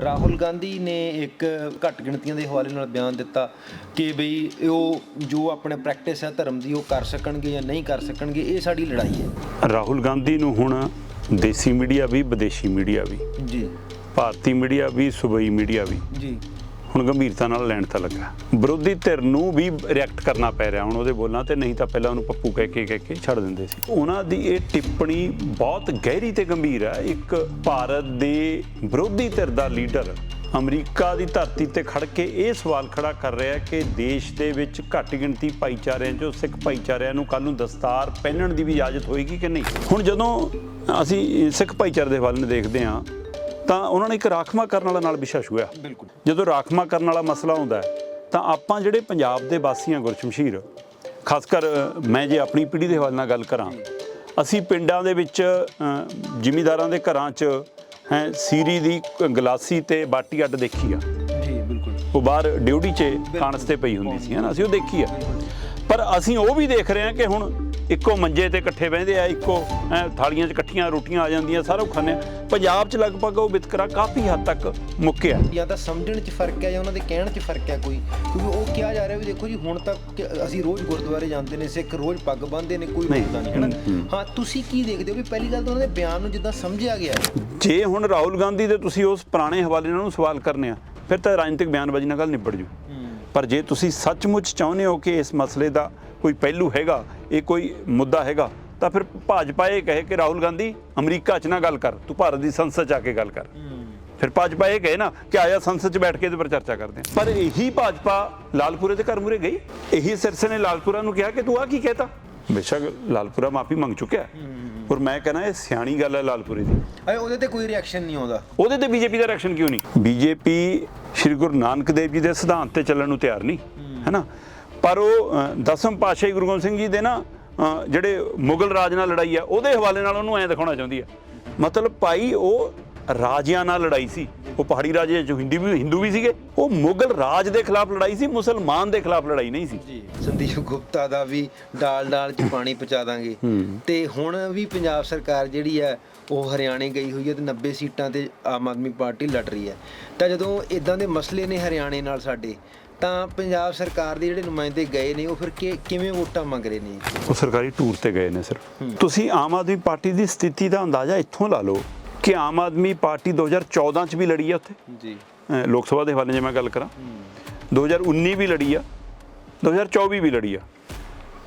ਰਾਹੁਲ ਗਾਂਧੀ ਨੇ ਇੱਕ ਘੱਟ ਗਿਣਤੀਆਂ ਦੇ ਹਵਾਲੇ ਨਾਲ ਬਿਆਨ ਦਿੱਤਾ ਕਿ ਬਈ ਉਹ ਜੋ ਆਪਣੇ ਪ੍ਰੈਕਟਿਸ ਹੈ ਧਰਮ ਦੀ ਉਹ ਕਰ ਸਕਣਗੇ ਜਾਂ ਨਹੀਂ ਕਰ ਸਕਣਗੇ ਇਹ ਸਾਡੀ ਲੜਾਈ ਹੈ। ਰਾਹੁਲ ਗਾਂਧੀ ਨੂੰ ਹੁਣ ਦੇਸੀ ਮੀਡੀਆ ਵੀ ਵਿਦੇਸ਼ੀ ਮੀਡੀਆ ਵੀ ਜੀ। ਭਾਰਤੀ ਮੀਡੀਆ ਵੀ ਸੂਬਈ ਮੀਡੀਆ ਵੀ। ਜੀ। ਹੁਣ ਗੰਭੀਰਤਾ ਨਾਲ ਲੈਣ ਤਾਂ ਲੱਗਾ। ਵਿਰੋਧੀ ਧਿਰ ਨੂੰ ਵੀ ਰਿਐਕਟ ਕਰਨਾ ਪੈ ਰਿਹਾ, ਹੁਣ ਉਹਦੇ ਬੋਲਾਂ ਤੇ ਨਹੀਂ ਤਾਂ ਪਹਿਲਾਂ ਉਹਨੂੰ ਪੱਪੂ ਕਹਿ ਕੇ ਕਹਿ ਕੇ ਛੱਡ ਦਿੰਦੇ ਸੀ। ਉਹਨਾਂ ਦੀ ਇਹ ਟਿੱਪਣੀ ਬਹੁਤ ਗਹਿਰੀ ਤੇ ਗੰਭੀਰ ਹੈ ਇੱਕ ਭਾਰਤ ਦੇ ਵਿਰੋਧੀ ਧਿਰ ਦਾ ਲੀਡਰ ਅਮਰੀਕਾ ਦੀ ਧਰਤੀ ਤੇ ਖੜ ਕੇ ਇਹ ਸਵਾਲ ਖੜਾ ਕਰ ਰਿਹਾ ਕਿ ਦੇਸ਼ ਦੇ ਵਿੱਚ ਘੱਟ ਗਿਣਤੀ ਭਾਈਚਾਰਿਆਂ ਚੋਂ ਸਿੱਖ ਭਾਈਚਾਰਿਆਂ ਨੂੰ ਕੱਲ ਨੂੰ ਦਸਤਾਰ ਪਹਿਨਣ ਦੀ ਵੀ ਇਜਾਜ਼ਤ ਹੋਏਗੀ ਕਿ ਨਹੀਂ? ਹੁਣ ਜਦੋਂ ਅਸੀਂ ਸਿੱਖ ਭਾਈਚਾਰੇ ਦੇ ਹਵਾਲੇ ਨੂੰ ਦੇਖਦੇ ਹਾਂ ਤਾਂ ਉਹਨਾਂ ਨੇ ਇੱਕ ਰਾਖਮਾ ਕਰਨ ਵਾਲਾ ਨਾਲ ਵਿਸ਼ਾ ਛੂਇਆ ਬਿਲਕੁਲ। ਜਦੋਂ ਰਾਖਮਾ ਕਰਨ ਵਾਲਾ ਮਸਲਾ ਹੁੰਦਾ ਤਾਂ ਆਪਾਂ ਜਿਹੜੇ ਪੰਜਾਬ ਦੇ ਵਾਸੀਆਂ ਗੁਰਸ਼ਮਸ਼ੀਰ ਖਾਸ ਕਰ ਮੈਂ ਜੇ ਆਪਣੀ ਪੀੜ੍ਹੀ ਦੇ ਹਵਾਲੇ ਨਾਲ ਗੱਲ ਕਰਾਂ ਅਸੀਂ ਪਿੰਡਾਂ ਦੇ ਵਿੱਚ ਜ਼ਿਮੀਂਦਾਰਾਂ ਦੇ ਘਰਾਂ 'ਚ ਹੈ ਸੀਰੀ ਦੀ ਗਲਾਸੀ ਤੇ ਬਾਟੀ ਅੱਡ ਦੇਖੀ ਆ। ਜੀ ਬਿਲਕੁਲ। ਉਹ ਬਾਹਰ ਡਿਊਟੀ 'ਚ ਕਾਂਸ ਤੇ ਪਈ ਹੁੰਦੀ ਸੀ ਹਨਾ ਅਸੀਂ ਉਹ ਦੇਖੀ ਆ। ਪਰ ਅਸੀਂ ਉਹ ਵੀ ਦੇਖ ਰਹੇ ਹਾਂ ਕਿ ਹੁਣ ਇੱਕੋ ਮੰਜੇ ਤੇ ਇਕੱਠੇ ਬਹਿੰਦੇ ਆ ਇੱਕੋ ਥਾਲੀਆਂ 'ਚ ਇਕੱਠੀਆਂ ਰੋਟੀਆਂ ਆ ਜਾਂਦੀਆਂ ਸਾਰਾ ਹਾਂ ਪੰਜਾਬ 'ਚ ਲਗਭਗ ਉਹ ਵਿਤਕਰਾ ਕਾਫੀ ਹੱਦ ਤੱਕ ਮੁੱਕਿਆ। ਜਾਂ ਤਾਂ ਸਮਝਣ 'ਚ ਫ਼ਰਕ ਹੈ ਜਾਂ ਉਹਨਾਂ ਦੇ ਕਹਿਣ 'ਚ ਫ਼ਰਕ ਹੈ ਕੋਈ ਕਿਉਂਕਿ ਉਹ ਕਿਹਾ ਜਾ ਰਿਹਾ ਵੀ ਦੇਖੋ ਜੀ ਹੁਣ ਤੱਕ ਅਸੀਂ ਰੋਜ਼ ਗੁਰਦੁਆਰੇ ਜਾਂਦੇ ਨੇ ਸਿੱਖ ਰੋਜ਼ ਪੱਗ ਬੰਨ੍ਹਦੇ ਨੇ ਕੋਈ। ਮੁੱਦਾ ਨਹੀਂ ਹੈ। ਤੁਸੀਂ ਕੀ ਦੇਖਦੇ ਹੋ ਵੀ ਪਹਿਲੀ ਗੱਲ ਤਾਂ ਉਹਨਾਂ ਦੇ ਬਿਆਨ ਨੂੰ ਜਿੱਦਾਂ ਸਮਝਿਆ ਗਿਆ? ਜੇ ਹੁਣ ਰਾਹੁਲ ਗਾਂਧੀ ਦੇ ਤੁਸੀਂ ਉਸ ਪੁਰਾਣੇ ਹਵਾਲੇ ਨਾਲ ਨੂੰ ਸਵਾਲ ਕਰਨੇ ਆ ਫਿਰ ਤਾਂ ਰਾਜਨੀਤਿਕ ਬਿਆਨਬਾਜ਼ੀ ਨਾਲ ਗੱਲ ਨਿਬੜ ਜੂ। ਪਰ ਜੇ ਤੁਸੀਂ ਸੱਚਮੁੱਚ ਚਾਹੁੰਦੇ ਹੋ ਕਿ ਇਸ ਮਸਲੇ ਦਾ ਕੋਈ ਪਹਿਲੂ ਹੈਗਾ ਇਹ ਕੋਈ ਮੁੱਦਾ ਹੈਗਾ ਤਾਂ ਫਿਰ ਭਾਜਪਾ ਇਹ ਕਹੇ ਕਿ ਰਾਹੁਲ ਗਾਂਧੀ ਅਮਰੀਕਾ 'ਚ ਨਾ ਗੱਲ ਕਰ ਤੂੰ ਭਾਰਤ ਦੀ ਸੰਸਦ 'ਚ ਆ ਕੇ ਗੱਲ ਕਰ। ਫਿਰ ਭਾਜਪਾ ਇਹ ਕਹੇ ਨਾ ਕਿ ਆਇਆ ਸੰਸਦ 'ਚ ਬੈਠ ਕੇ ਇਹਦੇ ਪਰ ਚਰਚਾ ਕਰਦੇ ਹਾਂ। ਪਰ ਇਹੀ ਭਾਜਪਾ ਲਾਲਪੁਰੇ ਦੇ ਘਰ ਮੂਰੇ ਗਈ? ਇਹੀ ਸਿਰਸੇ ਨੇ ਲਾਲਪੁਰਾ ਨੂੰ ਕਿਹਾ ਕਿ ਤੂੰ ਆ ਕੀ ਕਹਿਤਾ? ਬੇਸ਼ੱਕ ਲਾਲਪੁਰਾ ਮਾਫੀ ਮੰਗ ਚੁੱਕਿਆ। ਪਰ ਮੈਂ ਕਹਿੰਦਾ ਇਹ ਸਿਆਣੀ ਗੱਲ ਹੈ ਲਾਲਪੁਰੇ ਦੀ। ਅਰੇ ਉਹਦੇ ਤੇ ਕੋਈ ਰਿਐਕਸ਼ਨ ਨਹੀਂ ਆਉਂਦਾ। ਉਹਦੇ ਤੇ ਬੀਜੇਪੀ ਦਾ ਰਿਐਕਸ਼ਨ ਕਿਉਂ ਨਹੀਂ? ਬੀਜੇਪੀ ਸ਼੍ਰੀ ਗੁਰੂ ਨਾਨਕ ਦੇਵ ਜੀ ਦੇ ਸਿਧਾਂਤ ਤੇ ਚੱਲਣ ਨੂੰ ਤਿਆਰ ਨਹੀਂ ਹੈਨਾ ਪਰ ਉਹ ਦਸਮ ਪਾਤਸ਼ਾਹੀ ਗੁਰੂ ਗੋਬਿੰਦ ਸਿੰਘ ਜੀ ਦੇ ਨਾ ਜਿਹੜੇ ਮੁਗਲ ਰਾਜ ਨਾਲ ਲੜਾਈ ਆ ਉਹਦੇ ਹਵਾਲੇ ਨਾਲ ਉਹਨੂੰ ਐਂ ਦਿਖਾਉਣਾ ਚਾਹੁੰਦੀ ਆ। ਮਤਲਬ ਭਾਈ ਉਹ ਰਾਜਿਆਂ ਨਾਲ ਲੜਾਈ ਸੀ। ਉਹ ਪਹਾੜੀ ਰਾਜੇ ਜੋ ਹਿੰਦੀ ਵੀ ਹਿੰਦੂ ਵੀ ਸੀਗੇ। ਉਹ ਮੁਗਲ ਰਾਜ ਦੇ ਖਿਲਾਫ ਲੜਾਈ ਸੀ ਮੁਸਲਮਾਨ ਦੇ ਖਿਲਾਫ ਲੜਾਈ ਨਹੀਂ ਸੀ। ਜੀ। ਸੰਦੀਪ ਗੁਪਤਾ ਦਾ ਵੀ ਡਾਲ ਡਾਲ ਚ ਪਾਣੀ ਪਹੁੰਚਾ ਦਾਂਗੇ। ਤੇ ਹੁਣ ਵੀ ਪੰਜਾਬ ਸਰਕਾਰ ਜਿਹੜੀ ਹੈ ਉਹ ਹਰਿਆਣੇ ਗਈ ਹੋਈ ਹੈ ਤੇ 90 ਸੀਟਾਂ ਤੇ ਆਮ ਆਦਮੀ ਪਾਰਟੀ ਲੜ ਰਹੀ ਹੈ ਤਾਂ ਜਦੋਂ ਇਦਾਂ ਦੇ ਮਸਲੇ ਨੇ ਹਰਿਆਣੇ ਨਾਲ ਸਾਡੇ ਤਾਂ ਪੰਜਾਬ ਸਰਕਾਰ ਦੇ ਜਿਹੜੇ ਨੁਮਾਇੰਦੇ ਗਏ ਨੇ ਉਹ ਫਿਰ ਕਿ- ਕਿਵੇਂ ਵੋਟਾਂ ਮੰਗ ਰਹੇ ਨੇ? ਉਹ ਸਰਕਾਰੀ ਟੂਰ ਤੇ ਗਏ ਨੇ ਸਿਰਫ। ਤੁਸੀਂ ਆਮ ਆਦਮੀ ਪਾਰਟੀ ਦੀ ਸਥਿਤੀ ਦਾ ਅੰਦਾਜ਼ਾ ਇੱਥੋਂ ਲਾ ਲਓ ਕਿ ਆਮ ਆਦਮੀ ਪਾਰਟੀ 2014 ਚ ਵੀ ਲੜੀ ਆ ਉੱਥੇ। ਜੀ। ਅਹ ਲੋਕ ਸਭਾ ਦੇ ਹਵਾਲੇ ਜੇ ਮੈਂ ਗੱਲ ਕਰਾਂ। 2019 ਵੀ ਲੜੀ ਆ 2024 ਵੀ ਲੜੀ ਆ।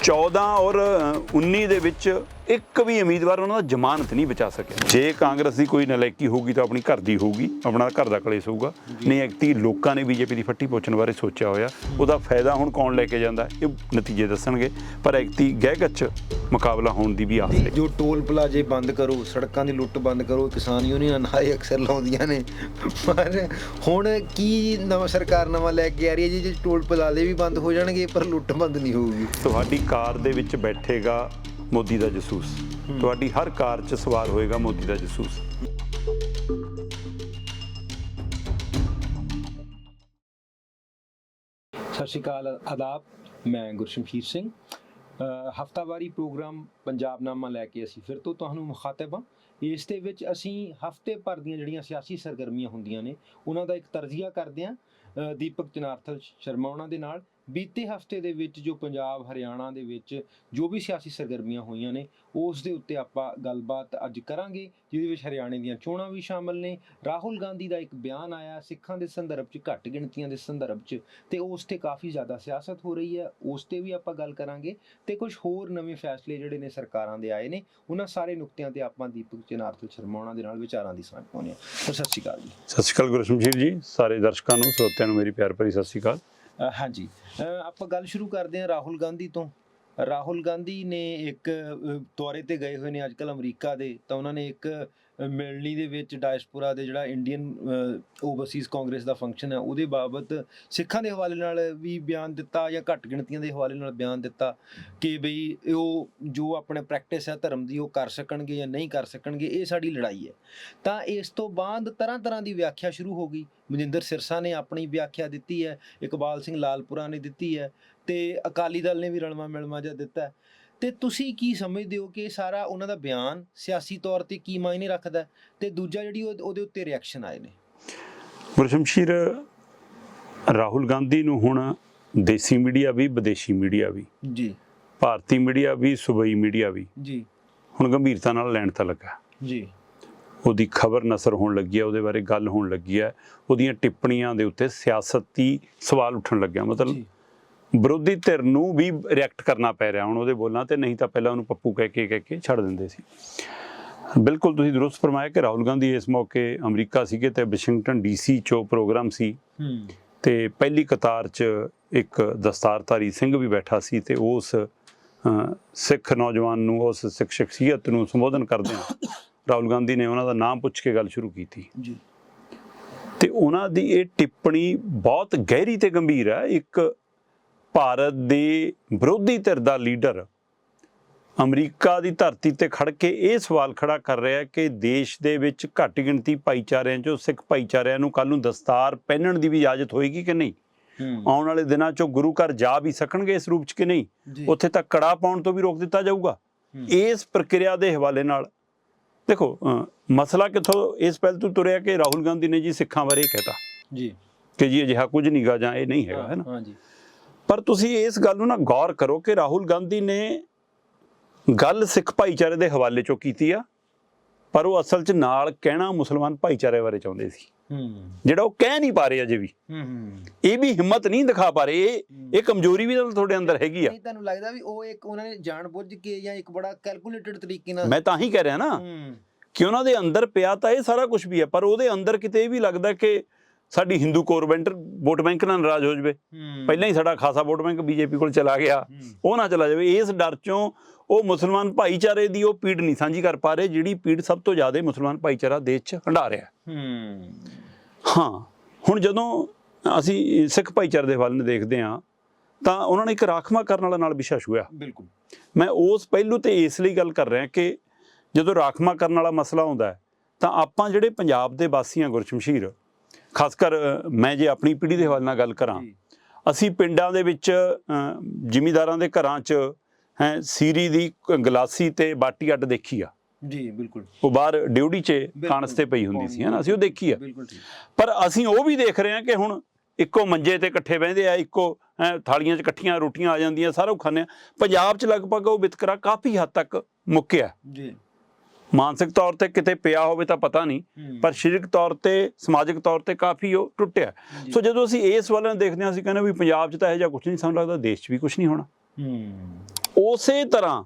14 ਔਰ ਅਹ, 19 ਦੇ ਵਿੱਚ ਇੱਕ ਵੀ ਉਮੀਦਵਾਰ ਉਹਨਾਂ ਦਾ ਜ਼ਮਾਨਤ ਨਹੀਂ ਬਚਾ ਸਕਿਆ। ਜੇ ਕਾਂਗਰਸ ਦੀ ਕੋਈ ਨਲਾਇਕੀ ਹੋਊਗੀ ਤਾਂ ਆਪਣੀ ਘਰ ਦੀ ਹੋਊਗੀ ਆਪਣਾ ਘਰ ਦਾ ਕਲੇਸ਼ ਹੋਊਗਾ। ਨਹੀਂ ਐਕਟੀ ਲੋਕਾਂ ਨੇ ਬੀਜੇਪੀ ਦੀ ਫੱਟੀ ਪੋਚਣ ਬਾਰੇ ਸੋਚਿਆ ਹੋਇਆ। ਉਹਦਾ ਫਾਇਦਾ ਹੁਣ ਕੌਣ ਲੈ ਕੇ ਜਾਂਦਾ ਇਹ ਨਤੀਜੇ ਦੱਸਣਗੇ। ਪਰ ਐਕਟੀ ਗਹਿਗਤ 'ਚ ਮੁਕਾਬਲਾ ਹੋਣ ਦੀ ਵੀ ਆਸ ਹੈ। ਜੋ ਟੋਲ ਪਲਾਜੇ ਬੰਦ ਕਰੋ ਸੜਕਾਂ ਦੀ ਲੁੱਟ ਬੰਦ ਕਰੋ ਕਿਸਾਨ ਯੂਨੀਅਨ ਨਾਰੇ ਅਕਸਰ ਲਾਉਂਦੀਆਂ ਨੇ। ਪਰ ਹੁਣ ਕੀ ਨਵਾਂ ਸਰਕਾਰ ਨਵਾਂ ਲੈ ਕੇ ਆ ਰਹੀ ਹੈ ਜੀ? ਜੇ ਟੋਲ ਪਲਾਜੇ ਵੀ ਬੰਦ ਹੋ ਜਾਣਗੇ ਪਰ ਲੁੱਟ ਬੰਦ ਨਹੀਂ ਹੋਊਗੀ। ਤੁਹਾਡੀ ਕਾਰ ਦੇ ਵਿੱਚ ਬੈਠੇਗਾ ਮੋਦੀ ਦਾ ਜਸੂਸ। ਤੁਹਾਡੀ ਹਰ ਕਾਰ 'ਚ ਸਵਾਰ ਹੋਏਗਾ ਮੋਦੀ ਦਾ ਜਸੂਸ। ਸਤਿ ਸ਼੍ਰੀ ਅਕਾਲ ਆਦਾਬ ਮੈਂ ਗੁਰਸ਼ਮਸ਼ੀਰ ਸਿੰਘ। ਹਫ਼ਤਾਵਾਰੀ ਪ੍ਰੋਗਰਾਮ ਪੰਜਾਬਨਾਮਾ ਲੈ ਕੇ ਅਸੀਂ ਫਿਰ ਤੋਂ ਤੁਹਾਨੂੰ ਮੁਖਾਤਬ ਹਾਂ। ਇਸ ਦੇ ਵਿੱਚ ਅਸੀਂ ਹਫ਼ਤੇ ਭਰ ਦੀਆਂ ਜਿਹੜੀਆਂ ਸਿਆਸੀ ਸਰਗਰਮੀਆਂ ਹੁੰਦੀਆਂ ਨੇ, ਉਹਨਾਂ ਦਾ ਇੱਕ ਤਰਜੀਹਾ ਕਰਦੇ ਹਾਂ। ਦੀਪਕ ਚਨਾਰਥਲ ਸ਼ਰਮਾ ਉਹਨਾਂ ਦੇ ਨਾਲ ਬੀਤੇ ਹਫ਼ਤੇ ਦੇ ਵਿੱਚ ਜੋ ਪੰਜਾਬ, ਹਰਿਆਣਾ ਦੇ ਵਿੱਚ ਜੋ ਵੀ ਸਿਆਸੀ ਸਰਗਰਮੀਆਂ ਹੋਈਆਂ ਨੇ, ਉਸ ਦੇ ਉੱਤੇ ਆਪਾਂ ਗੱਲਬਾਤ ਅੱਜ ਕਰਾਂਗੇ, ਜਿਹਦੇ ਵਿੱਚ ਹਰਿਆਣੇ ਦੀਆਂ ਚੋਣਾਂ ਵੀ ਸ਼ਾਮਲ ਨੇ। ਰਾਹੁਲ ਗਾਂਧੀ ਦਾ ਇੱਕ ਬਿਆਨ ਆਇਆ, ਸਿੱਖਾਂ ਦੇ ਸੰਦਰਭ 'ਚ, ਘੱਟ ਗਿਣਤੀਆਂ ਦੇ ਸੰਦਰਭ 'ਚ, ਤੇ ਉਸ ਤੇ ਕਾਫੀ ਜ਼ਿਆਦਾ ਸਿਆਸਤ ਹੋ ਰਹੀ ਹੈ, ਉਸ ਤੇ ਵੀ ਆਪਾਂ ਗੱਲ ਕਰਾਂਗੇ। ਤੇ ਕੁਝ ਹੋਰ ਨਵੇਂ ਫੈਸਲੇ ਜਿਹੜੇ ਨੇ ਸਰਕਾਰਾਂ ਦੇ ਆਏ ਨੇ, ਉਹਨਾਂ ਸਾਰੇ ਨੁਕਤਿਆਂ ਤੇ ਆਪਾਂ ਦੀਪਕ ਚਨਾਰਥਲ ਸ਼ਰਮਾ ਉਹਨਾਂ ਦੇ ਨਾਲ ਵਿਚਾਰਾਂ ਦੀ ਸਾਂਝ ਪਾਉਂਦੇ ਹਾਂ। ਸਤਿ ਸ਼੍ਰੀ ਅਕਾਲ ਜੀ। ਸਤਿ ਸ਼੍ਰੀ ਅਕਾਲ ਗੁਰਸ਼ਮਸ਼ੀਰ ਜੀ, ਸਾਰੇ ਦਰਸ਼ਕਾਂ ਨੂੰ, ਸਰੋਤਿਆਂ ਨੂੰ ਮੇਰੀ ਪਿਆਰ ਭਰੀ ਸਤਿ ਸ਼੍ਰੀ ਅਕਾਲ। ਹਾਂਜੀ। ਆਪਾਂ ਗੱਲ ਸ਼ੁਰੂ ਕਰਦੇ ਹਾਂ ਰਾਹੁਲ ਗਾਂਧੀ ਤੋਂ। ਰਾਹੁਲ ਗਾਂਧੀ ਨੇ ਇੱਕ ਦੌਰੇ ਤੇ ਗਏ ਹੋਏ ਨੇ ਅੱਜਕੱਲ ਅਮਰੀਕਾ ਦੇ। ਤਾਂ ਉਹਨਾਂ ਨੇ ਇੱਕ ਮਿਲਣੀ ਦੇ ਵਿੱਚ ਡਾਇਸਪੋਰਾ ਦੇ ਜਿਹੜਾ ਇੰਡੀਅਨ ਓਵਰਸੀਜ਼ ਕਾਂਗਰਸ ਦਾ ਫੰਕਸ਼ਨ ਹੈ, ਉਹਦੇ ਬਾਬਤ ਸਿੱਖਾਂ ਦੇ ਹਵਾਲੇ ਨਾਲ ਵੀ ਬਿਆਨ ਦਿੱਤਾ ਜਾਂ ਘੱਟ ਗਿਣਤੀਆਂ ਦੇ ਹਵਾਲੇ ਨਾਲ ਬਿਆਨ ਦਿੱਤਾ ਕਿ ਬਈ ਉਹ ਜੋ ਆਪਣੇ ਪ੍ਰੈਕਟਿਸ ਹੈ ਧਰਮ ਦੀ, ਉਹ ਕਰ ਸਕਣਗੇ ਜਾਂ ਨਹੀਂ ਕਰ ਸਕਣਗੇ, ਇਹ ਸਾਡੀ ਲੜਾਈ ਹੈ। ਤਾਂ ਇਸ ਤੋਂ ਬਾਅਦ ਤਰ੍ਹਾਂ ਤਰ੍ਹਾਂ ਦੀ ਵਿਆਖਿਆ ਸ਼ੁਰੂ ਹੋ ਗਈ। ਮਨਿੰਦਰ ਸਿਰਸਾ ਨੇ ਆਪਣੀ ਵਿਆਖਿਆ ਦਿੱਤੀ ਹੈ, ਇਕਬਾਲ ਸਿੰਘ ਲਾਲਪੁਰਾ ਨੇ ਦਿੱਤੀ ਹੈ ਤੇ ਅਕਾਲੀ ਦਲ ਨੇ ਵੀ ਰਲਵਾ ਮਿਲਵਾ ਜਿਹਾ ਦਿੱਤਾ ਤੇ ਤੁਸੀਂ ਕੀ ਸਮਝਦੇ ਹੋ ਕਿ ਇਹ ਸਾਰਾ ਉਹਨਾਂ ਦਾ ਬਿਆਨ ਸਿਆਸੀ ਤੌਰ ਤੇ ਕੀ ਮਾਇਨੇ ਰੱਖਦਾ? ਤੇ ਦੂਜਾ ਜਿਹੜੀ ਉਹ- ਉਹਦੇ ਉੱਤੇ ਰਿਐਕਸ਼ਨ ਆਏ ਨੇ। ਗੁਰਸ਼ਮਸ਼ੀਰ ਰਾਹੁਲ ਗਾਂਧੀ ਨੂੰ ਹੁਣ ਦੇਸੀ ਮੀਡੀਆ ਵੀ ਵਿਦੇਸ਼ੀ ਮੀਡੀਆ ਵੀ ਜੀ। ਭਾਰਤੀ ਮੀਡੀਆ ਵੀ ਸੂਬਈ ਮੀਡੀਆ ਵੀ ਜੀ। ਹੁਣ ਗੰਭੀਰਤਾ ਨਾਲ ਲੈਣ ਤਾਂ ਲੱਗਾ। ਜੀ। ਉਹਦੀ ਖਬਰ ਨਸਰ ਹੋਣ ਲੱਗੀ ਹੈ ਉਹਦੇ ਬਾਰੇ ਗੱਲ ਹੋਣ ਲੱਗੀ ਹੈ ਉਹਦੀਆਂ ਟਿੱਪਣੀਆਂ ਦੇ ਉੱਤੇ ਸਿਆਸਤੀ ਸਵਾਲ ਉੱਠਣ ਲੱਗਿਆ। ਮਤਲਬ ਵਿਰੋਧੀ ਧਿਰ ਨੂੰ ਵੀ ਰਿਐਕਟ ਕਰਨਾ ਪੈ ਰਿਹਾ ਹੁਣ ਉਹਦੇ ਬੋਲਾਂ ਤੇ ਨਹੀਂ ਤਾਂ ਪਹਿਲਾਂ ਉਹਨੂੰ ਪੱਪੂ ਕਹਿ ਕੇ ਕਹਿ ਕੇ ਛੱਡ ਦਿੰਦੇ ਸੀ। ਬਿਲਕੁਲ ਤੁਸੀਂ ਦਰੁਸਤ ਫਰਮਾਇਆ ਕਿ ਰਾਹੁਲ ਗਾਂਧੀ ਇਸ ਮੌਕੇ ਅਮਰੀਕਾ ਸੀਗੇ ਤੇ ਵਾਸ਼ਿੰਗਟਨ ਡੀਸੀ ਚੋਂ ਪ੍ਰੋਗਰਾਮ ਸੀ। ਤੇ ਪਹਿਲੀ ਕਤਾਰ 'ਚ ਇੱਕ ਦਸਤਾਰਧਾਰੀ ਸਿੰਘ ਵੀ ਬੈਠਾ ਸੀ ਤੇ ਉਸ ਸਿੱਖ ਨੌਜਵਾਨ ਨੂੰ ਉਸ ਸਿੱਖ ਸ਼ਖਸੀਅਤ ਨੂੰ ਸੰਬੋਧਨ ਕਰਦਿਆਂ ਰਾਹੁਲ ਗਾਂਧੀ ਨੇ ਉਹਨਾਂ ਦਾ ਨਾਮ ਪੁੱਛ ਕੇ ਗੱਲ ਸ਼ੁਰੂ ਕੀਤੀ। ਜੀ। ਤੇ ਉਹਨਾਂ ਦੀ ਇਹ ਟਿੱਪਣੀ ਬਹੁਤ ਗਹਿਰੀ ਤੇ ਗੰਭੀਰ ਹੈ। ਇੱਕ ਭਾਰਤ ਦੇ ਵਿਰੋਧੀ ਧਿਰ ਦਾ ਲੀਡਰ ਅਮਰੀਕਾ ਦੀ ਧਰਤੀ ਤੇ ਖੜ ਕੇ ਇਹ ਸਵਾਲ ਖੜਾ ਕਰ ਰਿਹਾ ਹੈ ਕਿ ਦੇਸ਼ ਦੇ ਵਿੱਚ ਘੱਟ ਗਿਣਤੀ ਭਾਈਚਾਰਿਆਂ ਚੋਂ ਸਿੱਖ ਭਾਈਚਾਰਿਆਂ ਨੂੰ ਕੱਲ ਨੂੰ ਦਸਤਾਰ ਪਹਿਨਣ ਦੀ ਵੀ ਇਜਾਜ਼ਤ ਹੋਏਗੀ ਕਿ ਨਹੀਂ? ਆਉਣ ਵਾਲੇ ਦਿਨਾਂ 'ਚੋਂ ਗੁਰੂ ਘਰ ਜਾ ਵੀ ਸਕਣਗੇ ਇਸ ਰੂਪ 'ਚ ਕਿ ਨਹੀਂ? ਉੱਥੇ ਤੱਕ ਕੜਾ ਪਾਉਣ ਤੋਂ ਵੀ ਰੋਕ ਦਿੱਤਾ ਜਾਊਗਾ। ਇਸ ਪ੍ਰਕਿਰਿਆ ਦੇ ਹਵਾਲੇ ਨਾਲ ਦੇਖੋ ਮਸਲਾ ਕਿੱਥੋਂ ਇਸ ਪਹਿਲ ਤੋਂ ਤੁਰਿਆ ਕਿ ਰਾਹੁਲ ਗਾਂਧੀ ਨੇ ਜੀ ਸਿੱਖਾਂ ਬਾਰੇ ਇਹ ਕਹਿਤਾ ਜੀ। ਕਿ ਜੀ ਅਜਿਹਾ ਕੁਝ ਨਹੀਂਗਾ ਜਾਂ ਇਹ ਨਹੀਂ ਹੈਗਾ ਹੈ ਨਾ? ਹਾਂ ਜੀ। ਪਰ ਤੁਸੀਂ ਇਸ ਗੱਲ ਨੂੰ ਨਾ ਗੌਰ ਕਰੋ ਕਿ ਰਾਹੁਲ ਗਾਂਧੀ ਨੇ ਗੱਲ ਸਿੱਖ ਭਾਈਚਾਰੇ ਦੇ ਹਵਾਲੇ ਚੋਂ ਕੀਤੀ ਆ ਪਰ ਉਹ ਅਸਲ 'ਚ ਨਾਲ ਕਹਿਣਾ ਮੁਸਲਮਾਨ ਭਾਈਚਾਰੇ ਬਾਰੇ ਚਾਹੁੰਦੇ ਸੀ। ਹੂੰ। ਜਿਹੜਾ ਉਹ ਕਹਿ ਨਹੀਂ ਪਾ ਰਹੇ ਅਜੇ ਵੀ। ਇਹ ਵੀ ਹਿੰਮਤ ਨਹੀਂ ਦਿਖਾ ਪਾ ਰਹੇ ਇਹ ਇਹ ਕਮਜ਼ੋਰੀ ਵੀ ਤੁਹਾਡੇ ਅੰਦਰ ਹੈਗੀ ਆ। ਨਹੀਂ ਤੁਹਾਨੂੰ ਲੱਗਦਾ ਵੀ ਉਹ ਇੱਕ ਉਹਨਾਂ ਨੇ ਜਾਣਬੁੱਝ ਕੇ ਜਾਂ ਇੱਕ ਬੜਾ ਕੈਲਕੂਲੇਟਡ ਤਰੀਕੇ ਨਾਲ ਮੈਂ ਤਾਂ ਹੀ ਕਹਿ ਰਿਹਾ ਨਾ ਹੂੰ। ਕਿ ਉਹਨਾਂ ਦੇ ਅੰਦਰ ਪਿਆ ਤਾਂ ਇਹ ਸਾਰਾ ਕੁਝ ਵੀ ਹੈ ਪਰ ਉਹਦੇ ਅੰਦਰ ਕਿਤੇ ਇਹ ਵੀ ਲੱਗਦਾ ਕਿ ਸਾਡੀ Hindu core bank vote bank ਨਾਲ ਨਾਰਾਜ਼ ਹੋ ਜਾਵੇ। ਪਹਿਲਾਂ ਹੀ ਸਾਡਾ ਖਾਸਾ ਵੋਟ ਬੈਂਕ ਬੀਜੇਪੀ ਕੋਲ ਚਲਾ ਗਿਆ। ਉਹ ਨਾ ਚਲਾ ਜਾਵੇ। ਇਸ ਡਰ ਚੋਂ ਉਹ ਮੁਸਲਮਾਨ ਭਾਈਚਾਰੇ ਦੀ ਉਹ ਪੀੜ ਨਹੀਂ ਸਾਂਝੀ ਕਰ ਪਾ ਰਹੇ ਜਿਹੜੀ ਪੀੜ ਸਭ ਤੋਂ ਜ਼ਿਆਦਾ ਮੁਸਲਮਾਨ ਭਾਈਚਾਰਾ ਦੇਸ਼ 'ਚ ਹੰਡਾ ਰਿਹਾ। ਹੂੰ। ਹੁਣ ਜਦੋਂ ਅਸੀਂ ਸਿੱਖ ਭਾਈਚਾਰੇ ਦੇ ਹਵਾਲੇ ਨੂੰ ਦੇਖਦੇ ਹਾਂ ਤਾਂ ਉਹਨਾਂ ਨੇ ਇੱਕ ਰਾਖਵਾ ਕਰਨ ਵਾਲਾ ਨਾਲ ਵਿਸ਼ਾ ਛੂਇਆ ਬਿਲਕੁਲ। ਮੈਂ ਉਸ ਪਹਿਲੂ ਤੇ ਇਸ ਲਈ ਗੱਲ ਕਰ ਰਿਹਾ ਕਿ ਜਦੋਂ ਰਾਖਵਾ ਕਰਨ ਵਾਲਾ ਮਸਲਾ ਆਉਂਦਾ ਹੈ ਤਾਂ ਆਪਾਂ ਜਿਹੜੇ ਪੰਜਾਬ ਦੇ ਵਾਸੀਆਂ ਗੁਰਸ਼ਮਸ਼ੀਰ ਖਾਸ ਕਰ ਮੈਂ ਜੇ ਆਪਣੀ ਪੀੜ੍ਹੀ ਦੇ ਹਵਾਲੇ ਨਾਲ ਗੱਲ ਕਰਾਂ ਅਸੀਂ ਪਿੰਡਾਂ ਦੇ ਵਿੱਚ ਜ਼ਿਮੀਂਦਾਰਾਂ ਦੇ ਘਰਾਂ 'ਚ ਹੈ ਸੀਰੀ ਦੀ ਗਲਾਸੀ ਤੇ ਬਾਟੀ ਅੱਡ ਦੇਖੀ ਆ। ਜੀ ਬਿਲਕੁਲ। ਉਹ ਬਾਹਰ ਡਿਊਟੀ 'ਚ ਕਾਂਸ ਤੇ ਪਈ ਹੁੰਦੀ ਸੀ ਹਨਾ? ਅਸੀਂ ਉਹ ਦੇਖੀ ਆ। ਬਿਲਕੁਲ ਠੀਕ। ਪਰ ਅਸੀਂ ਉਹ ਵੀ ਦੇਖ ਰਹੇ ਹਾਂ ਕਿ ਹੁਣ ਇੱਕੋ ਮੰਜੇ ਤੇ ਇਕੱਠੇ ਬਹਿੰਦੇ ਆ ਇੱਕੋ ਥਾਲੀਆਂ 'ਚ ਇਕੱਠੀਆਂ ਰੋਟੀਆਂ ਆ ਜਾਂਦੀਆਂ ਸਾਰਾ ਕੁਝ ਖਾਂਦੇ ਆ। ਪੰਜਾਬ 'ਚ ਲਗਭਗ ਉਹ ਵਿਤਕਰਾ ਕਾਫੀ ਹੱਦ ਤੱਕ ਮੁੱਕਿਆ। ਜੀ। ਮਾਨਸਿਕ ਤੌਰ ਤੇ ਕਿਤੇ ਪਿਆ ਹੋਵੇ ਤਾਂ ਪਤਾ ਨਹੀਂ। ਪਰ ਸਰੀਰਕ ਤੌਰ ਤੇ ਸਮਾਜਿਕ ਤੌਰ ਤੇ ਕਾਫੀ ਉਹ ਟੁੱਟਿਆ। ਜੀ। ਸੋ ਜਦੋਂ ਅਸੀਂ ਇਸ ਵੱਲ ਨੂੰ ਦੇਖਦੇ ਹਾਂ ਅਸੀਂ ਕਹਿੰਦੇ ਵੀ ਪੰਜਾਬ 'ਚ ਤਾਂ ਇਹੋ ਜਿਹਾ ਕੁਝ ਨਹੀਂ ਸਾਨੂੰ ਲੱਗਦਾ ਦੇਸ਼ 'ਚ ਵੀ ਕੁਝ ਨਹੀਂ ਹੋਣਾ। ਉਸੇ ਤਰ੍ਹਾਂ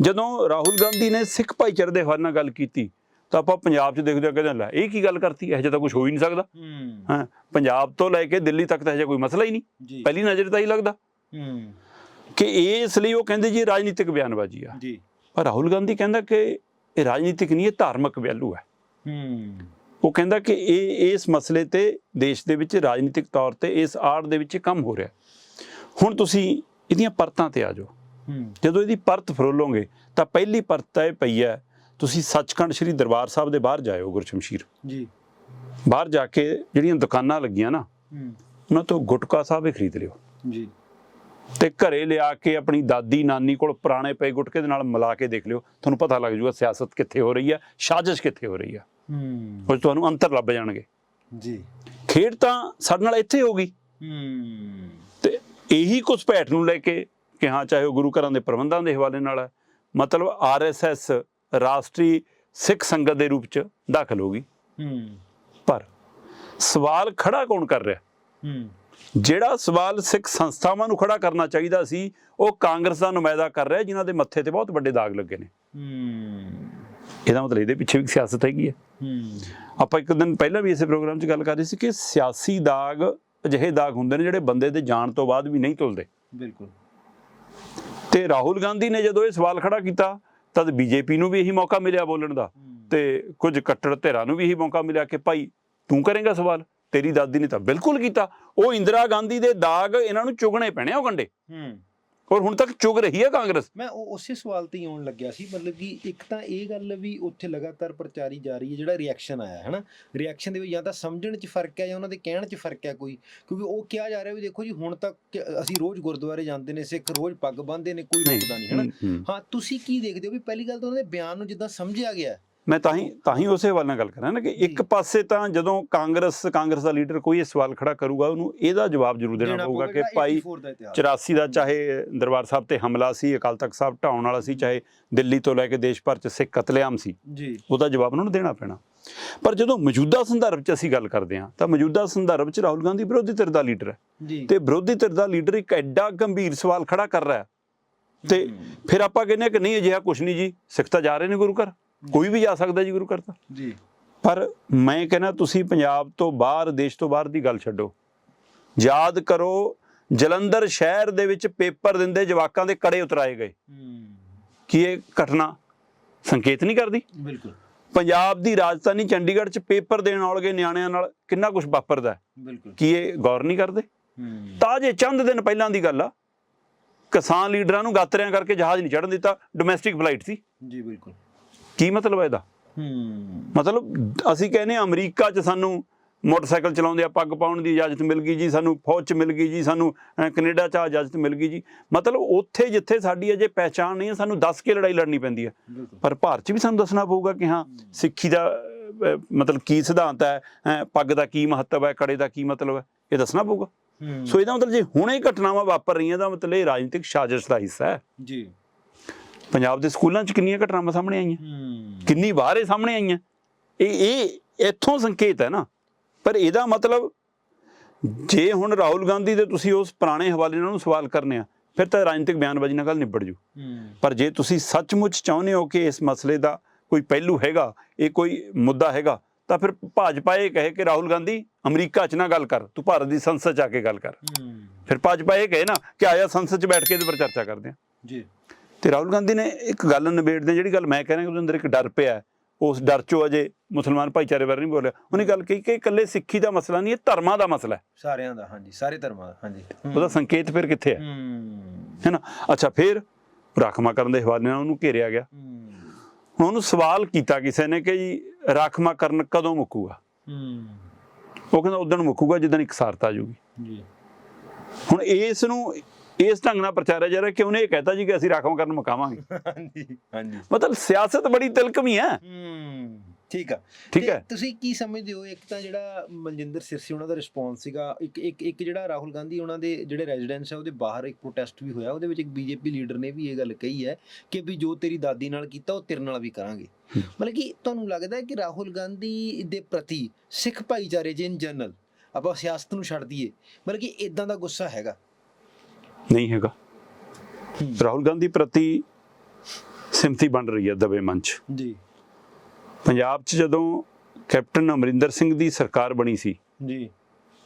ਜਦੋਂ ਰਾਹੁਲ ਗਾਂਧੀ ਨੇ ਸਿੱਖ ਭਾਈਚਾਰੇ ਦੇ ਹਵਾਲੇ ਨਾਲ ਗੱਲ ਕੀਤੀ ਤਾਂ ਆਪਾਂ ਪੰਜਾਬ 'ਚ ਦੇਖਦੇ ਹਾਂ ਕਹਿੰਦੇ ਲੈ ਇਹ ਕੀ ਗੱਲ ਕਰਤੀ ਇਹੋ ਜਿਹਾ ਤਾਂ ਕੁਝ ਹੋ ਹੀ ਨਹੀਂ ਸਕਦਾ। ਹੂੰ। ਪੰਜਾਬ ਤੋਂ ਲੈ ਕੇ ਦਿੱਲੀ ਤੱਕ ਤਾਂ ਇਹੋ ਜਿਹਾ ਕੋਈ ਮਸਲਾ ਹੀ ਨਹੀਂ। ਜੀ। ਪਹਿਲੀ ਨਜ਼ਰ ਤਾਂ ਹੀ ਲੱਗਦਾ। ਕਿ ਇਸ ਲਈ ਉਹ ਕਹਿੰਦੇ ਜੀ ਰਾਜਨੀਤਿਕ ਬਿਆਨਬਾਜ਼ੀ ਆ। ਜੀ। ਪਰ ਰਾਹੁਲ ਗਾਂਧੀ ਕਹਿੰਦਾ ਕਿ ਇਹ ਰਾਜਨੀਤਿਕ ਨਹੀਂ ਇਹ ਧਾਰਮਿਕ ਵੈਲੂ ਹੈ। ਹੂੰ। ਉਹ ਕਹਿੰਦਾ ਕਿ ਇਹ ਇਸ ਮਸਲੇ ਤੇ ਦੇਸ਼ ਦੇ ਵਿੱਚ ਰਾਜਨੀਤਿਕ ਤੌਰ ਤੇ ਇਸ ਆੜ ਦੇ ਵਿੱਚ ਕੰਮ ਹੋ ਰਿਹਾ ਹੁਣ ਤੁਸੀਂ ਇਹਦੀਆਂ ਪਰਤਾਂ ਤੇ ਆ ਜਾਓ। ਜਦੋਂ ਇਹਦੀ ਪਰਤ ਫਰੋਲੋਗੇ ਤਾਂ ਪਹਿਲੀ ਪਰਤ ਤਾਂ ਇਹ ਪਈ ਹੈ ਤੁਸੀਂ ਸੱਚਖੰਡ ਸ੍ਰੀ ਦਰਬਾਰ ਸਾਹਿਬ ਦੇ ਬਾਹਰ ਜਾਇਓ ਗੁਰਸ਼ਮਸ਼ੀਰ ਜੀ। ਬਾਹਰ ਜਾ ਕੇ ਜਿਹੜੀਆਂ ਦੁਕਾਨਾਂ ਲੱਗੀਆਂ ਨਾ ਉਹਨਾਂ ਤੋਂ ਗੁਟਕਾ ਸਾਹਿਬ ਹੀ ਖਰੀਦ ਲਿਓ। ਜੀ। ਤੇ ਘਰੇ ਲਿਆ ਕੇ ਆਪਣੀ ਦਾਦੀ ਨਾਨੀ ਕੋਲ ਪੁਰਾਣੇ ਪਏ ਗੁਟਕੇ ਦੇ ਨਾਲ ਮਿਲਾ ਕੇ ਦੇਖ ਲਿਓ। ਤੁਹਾਨੂੰ ਪਤਾ ਲੱਗ ਜੂਗਾ ਸਿਆਸਤ ਕਿੱਥੇ ਹੋ ਰਹੀ ਹੈ ਸਾਜ਼ਿਸ਼ ਕਿੱਥੇ ਹੋ ਰਹੀ ਹੈ ਹੂੰ। ਉਹ ਤੁਹਾਨੂੰ ਅੰਤਰ ਲੱਭ ਜਾਣਗੇ। ਜੀ। ਖੇਡ ਤਾਂ ਸਾਡੇ ਨਾਲ ਇੱਥੇ ਹੋ ਗਈ। ਹੂੰ। ਤੇ ਇਹੀ ਕੁਝ ਭੈਟ ਨੂੰ ਲੈ ਕੇ ਕਿ ਹਾਂ ਚਾਹੇ ਉਹ ਗੁਰੂ ਘਰਾਂ ਦੇ ਪ੍ਰਬੰਧਾਂ ਦੇ ਹਵਾਲੇ ਨਾਲ ਹੈ ਮਤਲਬ ਆਰਐਸਐਸ ਰਾਸ਼ਟਰੀ ਸਿੱਖ ਸੰਗਤ ਦੇ ਰੂਪ ਚ ਦਾਖਲ ਹੋ ਗਈ। ਹੂੰ। ਪਰ ਸਵਾਲ ਖੜਾ ਕੌਣ ਕਰ ਰਿਹਾ? ਹੂੰ। ਜਿਹੜਾ ਸਵਾਲ ਸਿੱਖ ਸੰਸਥਾਵਾਂ ਨੂੰ ਖੜਾ ਕਰਨਾ ਚਾਹੀਦਾ ਸੀ ਉਹ ਕਾਂਗਰਸ ਦਾ ਨੁਮਾਇੰਦਾ ਕਰ ਰਿਹਾ ਜਿਨ੍ਹਾਂ ਦੇ ਮੱਥੇ ਤੇ ਬਹੁਤ ਵੱਡੇ ਦਾਗ ਲੱਗੇ ਨੇ। ਹੂੰ। ਇਹਦਾ ਮਤਲਬ ਇਹਦੇ ਪਿੱਛੇ ਵੀ ਸਿਆਸਤ ਹੈਗੀ ਹੈ। ਹੂੰ। ਆਪਾਂ ਇੱਕ ਦਿਨ ਪਹਿਲਾਂ ਵੀ ਇਸੇ ਪ੍ਰੋਗਰਾਮ 'ਚ ਗੱਲ ਕਰ ਰਹੇ ਸੀ ਕਿ ਸਿਆਸੀ ਦਾਗ ਅਜਿਹੇ ਦਾਗ ਹੁੰਦੇ ਨੇ ਜਿਹੜੇ ਬੰਦੇ ਦੇ ਜਾਣ ਤੋਂ ਬਾਅਦ ਵੀ ਨਹੀਂ ਧੁਲਦੇ ਬਿਲਕੁਲ। ਤੇ ਰਾਹੁਲ ਗਾਂਧੀ ਨੇ ਜਦੋਂ ਇਹ ਸਵਾਲ ਖੜਾ ਕੀਤਾ ਤਦ ਬੀਜੇਪੀ ਨੂੰ ਵੀ ਇਹੀ ਮੌਕਾ ਮਿਲਿਆ ਬੋਲਣ ਦਾ ਤੇ ਕੁਝ ਕੱਟੜ ਧਿਰਾਂ ਨੂੰ ਵੀ ਇਹੀ ਮੌਕਾ ਮਿਲਿਆ ਕਿ ਭਾਈ ਤੂੰ ਕਰੇਂਗਾ ਸਵਾਲ। ਤੇਰੀ ਦਾਦੀ ਨੇ ਤਾਂ ਬਿਲਕੁਲ ਕੀਤਾ। ਉਹ ਇੰਦਰਾ ਗਾਂਧੀ ਦੇ ਦਾਗ ਇਹਨਾਂ ਨੂੰ ਚੁਗਣੇ ਪੈਣੇ ਆ ਉਹ ਕੰਡੇ। ਹੂੰ। ਔਰ ਹੁਣ ਤੱਕ ਚੁਗ ਰਹੀ ਹੈ ਕਾਂਗਰਸ। ਮੈਂ ਉਹ ਉਸੇ ਸਵਾਲ ਤੇ ਹੀ ਆਉਣ ਲੱਗਿਆ ਸੀ ਮਤਲਬ ਕਿ ਇੱਕ ਤਾਂ ਇਹ ਗੱਲ ਵੀ ਉੱਥੇ ਲਗਾਤਾਰ ਪ੍ਰਚਾਰੀ ਜਾ ਰਹੀ ਹੈ ਜਿਹੜਾ ਰਿਐਕਸ਼ਨ ਆਇਆ ਹੈ ਨਾ ਰਿਐਕਸ਼ਨ ਦੇ ਵਿੱਚ ਜਾਂ ਤਾਂ ਸਮਝਣ 'ਚ ਫ਼ਰਕ ਹੈ ਜਾਂ ਉਹਨਾਂ ਦੇ ਕਹਿਣ 'ਚ ਫ਼ਰਕ ਹੈ ਕੋਈ? ਕਿਉਂਕਿ ਉਹ ਕਿਹਾ ਜਾ ਰਿਹਾ ਵੀ ਦੇਖੋ ਜੀ ਹੁਣ ਤੱਕ ਅਸੀਂ ਰੋਜ਼ ਗੁਰਦੁਆਰੇ ਜਾਂਦੇ ਨੇ ਸਿੱਖ ਰੋਜ਼ ਪੱਗ ਬੰਨ੍ਹਦੇ ਨੇ ਕੋਈ ਰੁਕਦਾ ਨਹੀਂ ਹੈ ਨਾ ਹੂੰ, ਤੁਸੀਂ ਕੀ ਦੇਖਦੇ ਹੋ ਵੀ ਪਹਿਲੀ ਗੱਲ ਤਾਂ ਉਹਨਾਂ ਦੇ ਬਿਆਨ ਨੂੰ ਜਿੱਦਾਂ ਸਮਝਿਆ ਗਿਆ। ਮੈਂ ਤਾਂ ਹੀ ਤਾਂ ਹੀ ਉਸੇ ਹਵਾਲੇ ਨਾਲ ਗੱਲ ਕਰਾਂ ਨਾ ਕਿ ਇੱਕ। ਪਾਸੇ ਤਾਂ ਜਦੋਂ ਕਾਂਗਰਸ ਕਾਂਗਰਸ ਦਾ ਲੀਡਰ ਕੋਈ ਇਹ ਸਵਾਲ ਖੜਾ ਕਰੂਗਾ ਉਹਨੂੰ ਇਹਦਾ ਜਵਾਬ ਜ਼ਰੂਰ ਦੇਣਾ ਪਊਗਾ ਕਿ ਭਾਈ 84 ਦਾ ਚਾਹੇ ਦਰਬਾਰ ਸਾਹਿਬ ਤੇ ਹਮਲਾ ਸੀ ਅਕਾਲ ਤਖਤ ਸਾਹਿਬ ਢਾਉਣ ਵਾਲਾ ਸੀ ਚਾਹੇ ਦਿੱਲੀ ਤੋਂ ਲੈ ਕੇ ਦੇਸ਼ ਭਰ ਚ ਸਿੱਖ ਕਤਲੇਆਮ ਸੀ ਜੀ। ਉਹਦਾ ਜਵਾਬ ਉਹਨਾਂ ਨੂੰ ਦੇਣਾ ਪੈਣਾ। ਪਰ ਜਦੋਂ ਮੌਜੂਦਾ ਸੰਦਰਭ 'ਚ ਅਸੀਂ ਗੱਲ ਕਰਦੇ ਹਾਂ ਤਾਂ ਮੌਜੂਦਾ ਸੰਦਰਭ 'ਚ ਰਾਹੁਲ ਗਾਂਧੀ ਵਿਰੋਧੀ ਧਿਰ ਦਾ ਲੀਡਰ ਹੈ ਤੇ ਵਿਰੋਧੀ ਧਿਰ ਦਾ ਲੀਡਰ ਇੱਕ ਐਡਾ ਗੰਭੀਰ ਸਵਾਲ ਖੜਾ ਕਰ ਰਿਹਾ ਤੇ ਫਿਰ ਆਪਾਂ ਕਹਿੰਦੇ ਕਿ ਨਹੀਂ ਅਜਿਹਾ ਕੁਝ ਨਹੀਂ ਜੀ ਸਿੱਖ ਤਾਂ ਜਾ ਰਹੇ ਨੇ ਗੁਰੂ ਘਰ। ਕੋਈ ਵੀ ਜਾ ਸਕਦਾ ਜੀ ਗੁਰੂ ਘਰ ਤਾਂ। ਜੀ। ਪਰ ਮੈਂ ਕਹਿੰਦਾ ਤੁਸੀਂ ਪੰਜਾਬ ਤੋਂ ਬਾਹਰ ਦੇਸ਼ ਤੋਂ ਬਾਹਰ ਦੀ ਗੱਲ ਛੱਡੋ। ਯਾਦ ਕਰੋ ਜਲੰਧਰ ਸ਼ਹਿਰ ਦੇ ਵਿੱਚ ਪੇਪਰ ਦਿੰਦੇ ਜਵਾਕਾਂ ਦੇ ਕੜੇ ਉਤਰਾਏ ਗਏ। ਕੀ ਇਹ ਘਟਨਾ? ਸੰਕੇਤ ਨਹੀਂ ਕਰਦੀ? ਬਿਲਕੁਲ। ਪੰਜਾਬ ਦੀ ਰਾਜਧਾਨੀ ਚੰਡੀਗੜ੍ਹ 'ਚ ਪੇਪਰ ਦੇਣ ਵਾਲੇ ਨਿਆਣਿਆਂ ਨਾਲ ਕਿੰਨਾ ਕੁਝ ਵਾਪਰਦਾ। ਬਿਲਕੁਲ। ਕੀ ਇਹ ਗੌਰ ਨਹੀਂ ਕਰਦੇ? ਤਾਂ ਜੇ ਚੰਦ ਦਿਨ ਪਹਿਲਾਂ ਦੀ ਗੱਲ ਆ। ਕਿਸਾਨ ਲੀਡਰਾਂ ਨੂੰ ਗਾਤਰਿਆਂ ਕਰਕੇ ਜਹਾਜ਼ ਨਹੀਂ ਚੜਨ ਦਿੱਤਾ ਡੋਮੈਸਟਿਕ ਫਲਾਈਟ ਸੀ। ਜੀ ਬਿਲਕੁਲ। ਕੀ ਮਤਲਬ ਹੈ ਇਹਦਾ? ਮਤਲਬ ਅਸੀਂ ਕਹਿੰਦੇ ਅਮਰੀਕਾ 'ਚ ਸਾਨੂੰ ਮੋਟਰਸਾਈਕਲ ਚਲਾਉਂਦੇ ਆ ਪੱਗ ਪਾਉਣ ਦੀ ਇਜਾਜ਼ਤ ਮਿਲ ਗਈ ਜੀ ਸਾਨੂੰ ਫੌਜ 'ਚ ਮਿਲ ਗਈ ਜੀ ਸਾਨੂੰ ਕੈਨੇਡਾ 'ਚ ਇਜਾਜ਼ਤ ਮਿਲ ਗਈ ਜੀ। ਮਤਲਬ ਉੱਥੇ ਜਿੱਥੇ ਸਾਡੀ ਅਜੇ ਪਹਿਚਾਣ ਨਹੀਂ ਹੈ ਸਾਨੂੰ ਦੱਸ ਕੇ ਲੜਾਈ ਲੜਨੀ ਪੈਂਦੀ ਹੈ। ਪਰ ਭਾਰਤ 'ਚ ਵੀ ਸਾਨੂੰ ਦੱਸਣਾ ਪਊਗਾ ਕਿ ਹਾਂ ਸਿੱਖੀ ਦਾ ਮਤਲਬ ਕੀ ਸਿਧਾਂਤ ਹੈ ਪੱਗ ਦਾ ਕੀ ਮਹੱਤਵ ਹੈ ਕੜੇ ਦਾ ਕੀ ਮਤਲਬ ਹੈ ਇਹ ਦੱਸਣਾ ਪਊਗਾ। ਸੋ ਇਹਦਾ ਮਤਲਬ ਜੇ ਹੁਣੇ ਘਟਨਾਵਾਂ ਵਾਪਰ ਰਹੀਆਂ ਦਾ ਮਤਲਬ ਇਹ ਰਾਜਨੀਤਿਕ ਸਾਜ਼ਿਸ਼ ਦਾ ਹਿੱਸਾ ਹੈ। ਜੀ। ਪੰਜਾਬ ਦੇ ਸਕੂਲਾਂ 'ਚ ਕਿੰਨੀਆਂ ਘਟਨਾਵਾਂ ਸਾਹਮਣੇ ਆਈਆਂ? ਕਿੰਨੀ ਵਾਰ ਇਹ ਸਾਹਮਣੇ ਆਈਆਂ? ਇਹ ਇਹ ਇੱਥੋਂ ਸੰਕੇਤ ਹੈ ਨਾ। ਪਰ ਇਹਦਾ ਮਤਲਬ ਜੇ ਹੁਣ ਰਾਹੁਲ ਗਾਂਧੀ ਦੇ ਤੁਸੀਂ ਉਸ ਪੁਰਾਣੇ ਹਵਾਲੇ ਨਾਲ ਨੂੰ ਸਵਾਲ ਕਰਨੇ ਆ ਫਿਰ ਤਾਂ ਰਾਜਨੀਤਿਕ ਬਿਆਨਬਾਜ਼ੀ ਨਾਲ ਗੱਲ ਨਿਬੜ ਜੂ। ਪਰ ਜੇ ਤੁਸੀਂ ਸੱਚਮੁੱਚ ਚਾਹੁੰਦੇ ਹੋ ਕਿ ਇਸ ਮਸਲੇ ਦਾ ਕੋਈ ਪਹਿਲੂ ਹੈਗਾ ਇਹ ਕੋਈ ਮੁੱਦਾ ਹੈਗਾ ਤਾਂ ਫਿਰ ਭਾਜਪਾ ਇਹ ਕਹੇ ਕਿ ਰਾਹੁਲ ਗਾਂਧੀ ਅਮਰੀਕਾ 'ਚ ਨਾ ਗੱਲ ਕਰ ਤੂੰ ਭਾਰਤ ਦੀ ਸੰਸਦ 'ਚ ਆ ਕੇ ਗੱਲ ਕਰ। ਫਿਰ ਭਾਜਪਾ ਇਹ ਕਹੇ ਨਾ ਕਿ ਆਇਆ ਸੰਸਦ 'ਚ ਬੈਠ ਕੇ ਇਹਦੇ ਪਰ ਚਰਚਾ ਕਰਦੇ ਆ। ਜੀ। ਤੇ ਰਾਹੁਲ ਗਾਂਧੀ ਨੇ ਇੱਕ ਗੱਲ ਨਿਬੇੜਦੇ ਜਿਹੜੀ ਗੱਲ ਮੈਂ ਕਹਿ ਰਿਹਾ ਕਿ ਉਹਦੇ ਅੰਦਰ ਇੱਕ ਡਰ ਪਿਆ। ਉਸ ਡਰ ਚੋਂ ਅਜੇ ਮੁਸਲਮਾਨ ਭਾਈਚਾਰੇ ਬਾਰੇ ਨਹੀਂ ਬੋਲਿਆ। ਉਹਨੇ ਗੱਲ ਕਹੀ ਕਿ ਇਕੱਲੇ ਸਿੱਖੀ ਦਾ ਮਸਲਾ ਨਹੀਂ ਇਹ ਧਰਮਾਂ ਦਾ ਮਸਲਾ ਹੈ। ਸਾਰਿਆਂ ਦਾ ਹਾਂਜੀ ਸਾਰੇ ਧਰਮਾਂ ਦਾ ਹਾਂਜੀ। ਉਹਦਾ ਸੰਕੇਤ ਫਿਰ ਕਿੱਥੇ ਹੈ? ਹੂੰ। ਨਾ? ਅੱਛਾ ਫਿਰ ਰਾਖਮਾ ਕਰਨ ਦੇ ਹਵਾਲੇ ਨਾਲ ਉਹਨੂੰ ਘੇਰਿਆ ਗਿਆ। ਹੁਣ ਉਹਨੂੰ ਸਵਾਲ ਕੀਤਾ ਕਿਸੇ ਨੇ ਕਿ ਜੀ ਰਾਖਮਾ ਕਰਨ ਕਦੋਂ ਮੁੱਕੂਗਾ? ਉਹ ਕਹਿੰਦਾ ਉਦੋਂ ਮੁੱਕੂਗਾ ਜਿੱਦਣ ਇਕਸਾਰਤਾ ਆ ਜਾਊਗੀ। ਜੀ। ਹੁਣ ਇਸ ਨੂੰ ਇਸ ਢੰਗ ਨਾਲ ਪ੍ਰਚਾਰਿਆ ਜਾ ਰਿਹਾ ਕਿ ਉਹਨੇ ਇਹ ਕਹਿਤਾ ਜੀ ਕਿ ਅਸੀਂ ਰਾਖਮਾ ਕਰਨ ਮੁਕਾਵਾਂਗੇ। ਹਾਂਜੀ ਹਾਂਜੀ। ਮਤਲਬ ਸਿਆਸਤ ਬੜੀ ਤਿਲਕਮੀ ਹੈ। ਹੂੰ ਠੀਕ ਆ। ਠੀਕ ਹੈ। ਤੁਸੀਂ ਕੀ ਸਮਝਦੇ ਹੋ? ਇੱਕ ਤਾਂ ਜਿਹੜਾ ਮਨਜਿੰਦਰ ਸਿਰਸੀ ਉਹਨਾਂ ਦਾ ਰਿਸਪੌਂਸ ਸੀਗਾ ਇੱਕ ਇੱਕ ਇੱਕ ਜਿਹੜਾ ਰਾਹੁਲ ਗਾਂਧੀ ਉਹਨਾਂ ਦੇ ਜਿਹੜੇ ਰੈਜ਼ੀਡੈਂਸ ਹੈ ਉਹਦੇ ਬਾਹਰ ਇੱਕ ਪ੍ਰੋਟੈਸਟ ਵੀ ਹੋਇਆ ਉਹਦੇ ਵਿੱਚ ਇੱਕ ਬੀਜੇਪੀ ਲੀਡਰ ਨੇ ਵੀ ਇਹ ਗੱਲ ਕਹੀ ਹੈ ਕਿ ਵੀ ਜੋ ਤੇਰੀ ਦਾਦੀ ਨਾਲ ਕੀਤਾ ਉਹ ਤੇਰੇ ਨਾਲ ਵੀ ਕਰਾਂਗੇ। ਮਤਲਬ ਕਿ ਤੁਹਾਨੂੰ ਲੱਗਦਾ ਹੈ ਕਿ ਰਾਹੁਲ ਗਾਂਧੀ ਦੇ ਪ੍ਰਤੀ ਸਿੱਖ ਭਾਈਚਾਰੇ ਜੇ ਇਨ ਜਨਰਲ ਆਪਾਂ ਸਿਆਸਤ ਨੂੰ ਛੱਡ ਦਈਏ ਮਤਲਬ ਕਿ ਇਦਾਂ ਦਾ ਗੁੱਸਾ ਹੈਗਾ? ਨਹੀਂ ਹੈਗਾ। ਰਾਹੁਲ ਗਾਂਧੀ ਪ੍ਰਤੀ ਸਿੰਪਥੀ ਬਣ ਰਹੀ ਹੈ ਦਬੇ ਮੰਚ ਜੀ। ਪੰਜਾਬ 'ਚ ਜਦੋਂ ਕੈਪਟਨ ਅਮਰਿੰਦਰ ਸਿੰਘ ਦੀ ਸਰਕਾਰ ਬਣੀ ਸੀ ਜੀ।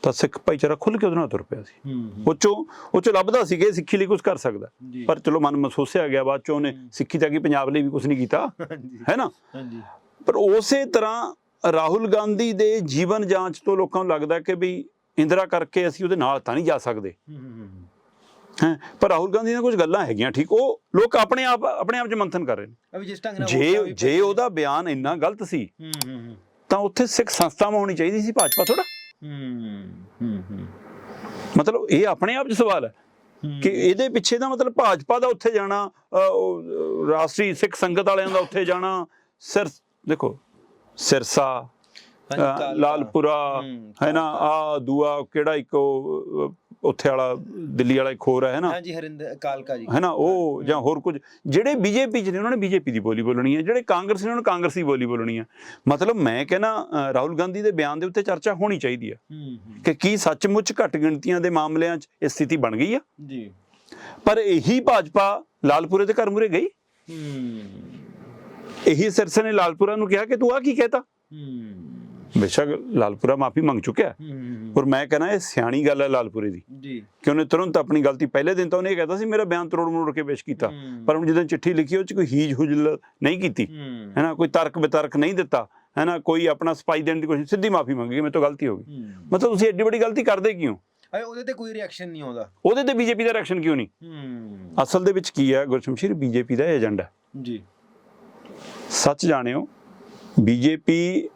ਤਾਂ ਸਿੱਖ ਭਾਈਚਾਰਾ ਖੁੱਲ੍ਹ ਕੇ ਉਹਦੇ ਨਾਲ ਤੁਰ ਪਿਆ ਸੀ। ਉਹ ਚੋਂ ਉਹ ਚੋਂ ਲੱਭਦਾ ਸੀ ਕਿ ਸਿੱਖੀ ਲਈ ਕੁਝ ਕਰ ਸਕਦਾ। ਪਰ ਚਲੋ ਮਨ ਮਸੋਸਿਆ ਗਿਆ ਬਾਅਦ ਚੋਂ ਉਹਨੇ। ਸਿੱਖੀ ਤਾਂ ਕੀ ਪੰਜਾਬ ਲਈ ਵੀ ਕੁਝ ਨਹੀਂ ਕੀਤਾ। ਹੈ ਨਾ? ਹਾਂਜੀ। ਪਰ ਉਸੇ ਤਰ੍ਹਾਂ ਰਾਹੁਲ ਗਾਂਧੀ ਦੇ ਜੀਵਨ ਜਾਂਚ ਤੋਂ ਲੋਕਾਂ ਨੂੰ ਲੱਗਦਾ ਕਿ ਵੀ ਇੰਦਰਾ ਕਰਕੇ ਅਸੀਂ ਉਹਦੇ ਨਾਲ ਤਾਂ ਨਹੀਂ ਜਾ ਸਕਦੇ। ਹੂੰ? ਪਰ ਰਾਹੁਲ ਗਾਂਧੀ ਦੀਆਂ ਕੁਝ ਗੱਲਾਂ ਹੈਗੀਆਂ ਠੀਕ? ਉਹ ਲੋਕ ਆਪਣੇ ਆਪ ਆਪਣੇ ਆਪ 'ਚ ਮੰਥਨ ਕਰ ਰਹੇ ਨੇ। ਅਭੀ ਜਿਸ ਢੰਗ ਨਾਲ ਜੇ ਜੇ ਉਹਦਾ ਬਿਆਨ ਇੰਨਾ ਗਲਤ ਸੀ ਹੂੰ ਹੂੰ ਹੂੰ। ਤਾਂ ਉੱਥੇ ਸਿੱਖ ਸੰਸਥਾਵਾਂ ਹੋਣੀ ਚਾਹੀਦੀ ਸੀ ਭਾਜਪਾ ਥੋੜਾ ਹੂੰ ਹੂੰ ਹੂੰ। ਮਤਲਬ ਇਹ ਆਪਣੇ ਆਪ 'ਚ ਸਵਾਲ ਹੈ। ਕਿ ਇਹਦੇ ਪਿੱਛੇ ਦਾ ਮਤਲਬ ਭਾਜਪਾ ਦਾ ਉੱਥੇ ਜਾਣਾ ਰਾਸ਼ਟਰੀ ਸਿੱਖ ਸੰਗਤ ਵਾਲਿਆਂ ਦਾ ਉੱਥੇ ਜਾਣਾ ਸਿਰ ਦੇਖੋ ਸਿਰਸਾ। ਲਾਲਪੁਰਾ ਹੂੰ, ਨਾ ਆ ਦੂਆ ਕਿਹੜਾ ਇੱਕ ਉੱਥੇ ਵਾਲਾ ਦਿੱਲੀ ਵਾਲਾ ਇੱਕ ਹੋਰ ਹੈ ਨਾ ਹਾਂਜੀ ਹਰਿੰਦਰ ਕਾਲਕਾ ਜੀ। ਹੈ ਨਾ ਉਹ ਜਾਂ ਹੋਰ ਕੁਝ। ਜਿਹੜੇ ਬੀਜੇਪੀ ਚ ਨੇ ਉਹਨਾਂ ਨੇ ਬੀਜੇਪੀ ਦੀ ਬੋਲੀ ਬੋਲਣੀ ਹੈ। ਜਿਹੜੇ ਕਾਂਗਰਸ ਨੇ ਉਹਨਾਂ ਨੇ ਕਾਂਗਰਸ ਬੋਲੀ ਬੋਲਣੀ ਹੈ। ਮਤਲਬ ਮੈਂ ਕਹਿੰਦਾ ਰਾਹੁਲ ਗਾਂਧੀ ਦੇ ਬਿਆਨ ਦੇ ਉੱਤੇ ਚਰਚਾ ਹੋਣੀ ਚਾਹੀਦੀ ਹੂੰ। ਕਿ ਕੀ ਸੱਚਮੁੱਚ ਘੱਟ ਗਿਣਤੀਆਂ ਦੇ ਮਾਮਲਿਆਂ 'ਚ ਇਹ ਸਥਿਤੀ ਬਣ ਗਈ ਆ? ਜੀ। ਪਰ ਇਹੀ ਭਾਜਪਾ ਲਾਲਪੁਰੇ ਦੇ ਘਰ ਮੁਰੇ ਗਈ? ਹੂੰ। ਇਹੀ ਸਿਰਸੇ ਨੇ ਲਾਲਪੁਰਾ ਨੂੰ ਕਿਹਾ ਕਿ ਤੂੰ ਆ ਕੀ ਕਹਿਤਾ? ਹੂੰ। ਬੇਸ਼ੱਕ ਲਾਲਪੁਰਾ ਮਾਫੀ ਮੰਗ ਚੁੱਕਿਆ। ਪਰ ਮੈਂ ਕਹਿੰਦਾ ਇਹ ਸਿਆਣੀ ਗੱਲ ਹੈ ਲਾਲਪੁਰੇ ਦੀ। ਜੀ। ਕਿ ਉਹਨੇ ਤੁਰੰਤ ਆਪਣੀ ਗਲਤੀ ਪਹਿਲੇ ਦਿਨ ਤਾਂ ਉਹਨੇ ਇਹ ਕਹਿਤਾ ਸੀ ਮੇਰਾ ਬਿਆਨ ਤਰੋੜ ਮਰੋੜ ਕੇ ਪੇਸ਼ ਕੀਤਾ। ਪਰ ਹੁਣ ਜਦੋਂ ਚਿੱਠੀ ਲਿਖੀ ਉਹ ਚ ਕੋਈ ਹੀਜ ਹੁਜਲ ਨਹੀਂ ਕੀਤੀ। ਹੂੰ। ਨਾ ਕੋਈ ਤਰਕ ਬਿਤਰਕ ਨਹੀਂ ਦਿੱਤਾ। ਹੈ ਨਾ ਕੋਈ ਆਪਣਾ ਸਪਾਈ ਦੇਣ ਦੀ ਕੋਸ਼ਿਸ਼ ਸਿੱਧੀ ਮਾਫੀ ਮੰਗੀ ਮੇਰੇ ਤੋਂ ਗਲਤੀ ਹੋ ਗਈ। ਮਤਲਬ ਤੁਸੀਂ ਐਡੀ ਵੱਡੀ ਗਲਤੀ ਕਰਦੇ ਕਿਉਂ? ਅਰੇ ਉਹਦੇ ਤੇ ਕੋਈ ਰਿਐਕਸ਼ਨ ਨਹੀਂ ਆਉਂਦਾ। ਉਹਦੇ ਤੇ ਬੀਜੇਪੀ ਦਾ ਰਿਐਕਸ਼ਨ ਕਿਉਂ ਨਹੀਂ? ਅਸਲ ਦੇ ਵਿੱਚ ਕੀ ਹੈ ਗੁਰਸ਼ਮਸ਼ੀਰ ਬੀਜੇਪੀ ਦਾ ਏਜੰਡਾ ਜੀ। ਸੱਚ ਜਾਣਿਓ ਬੀਜੇਪੀ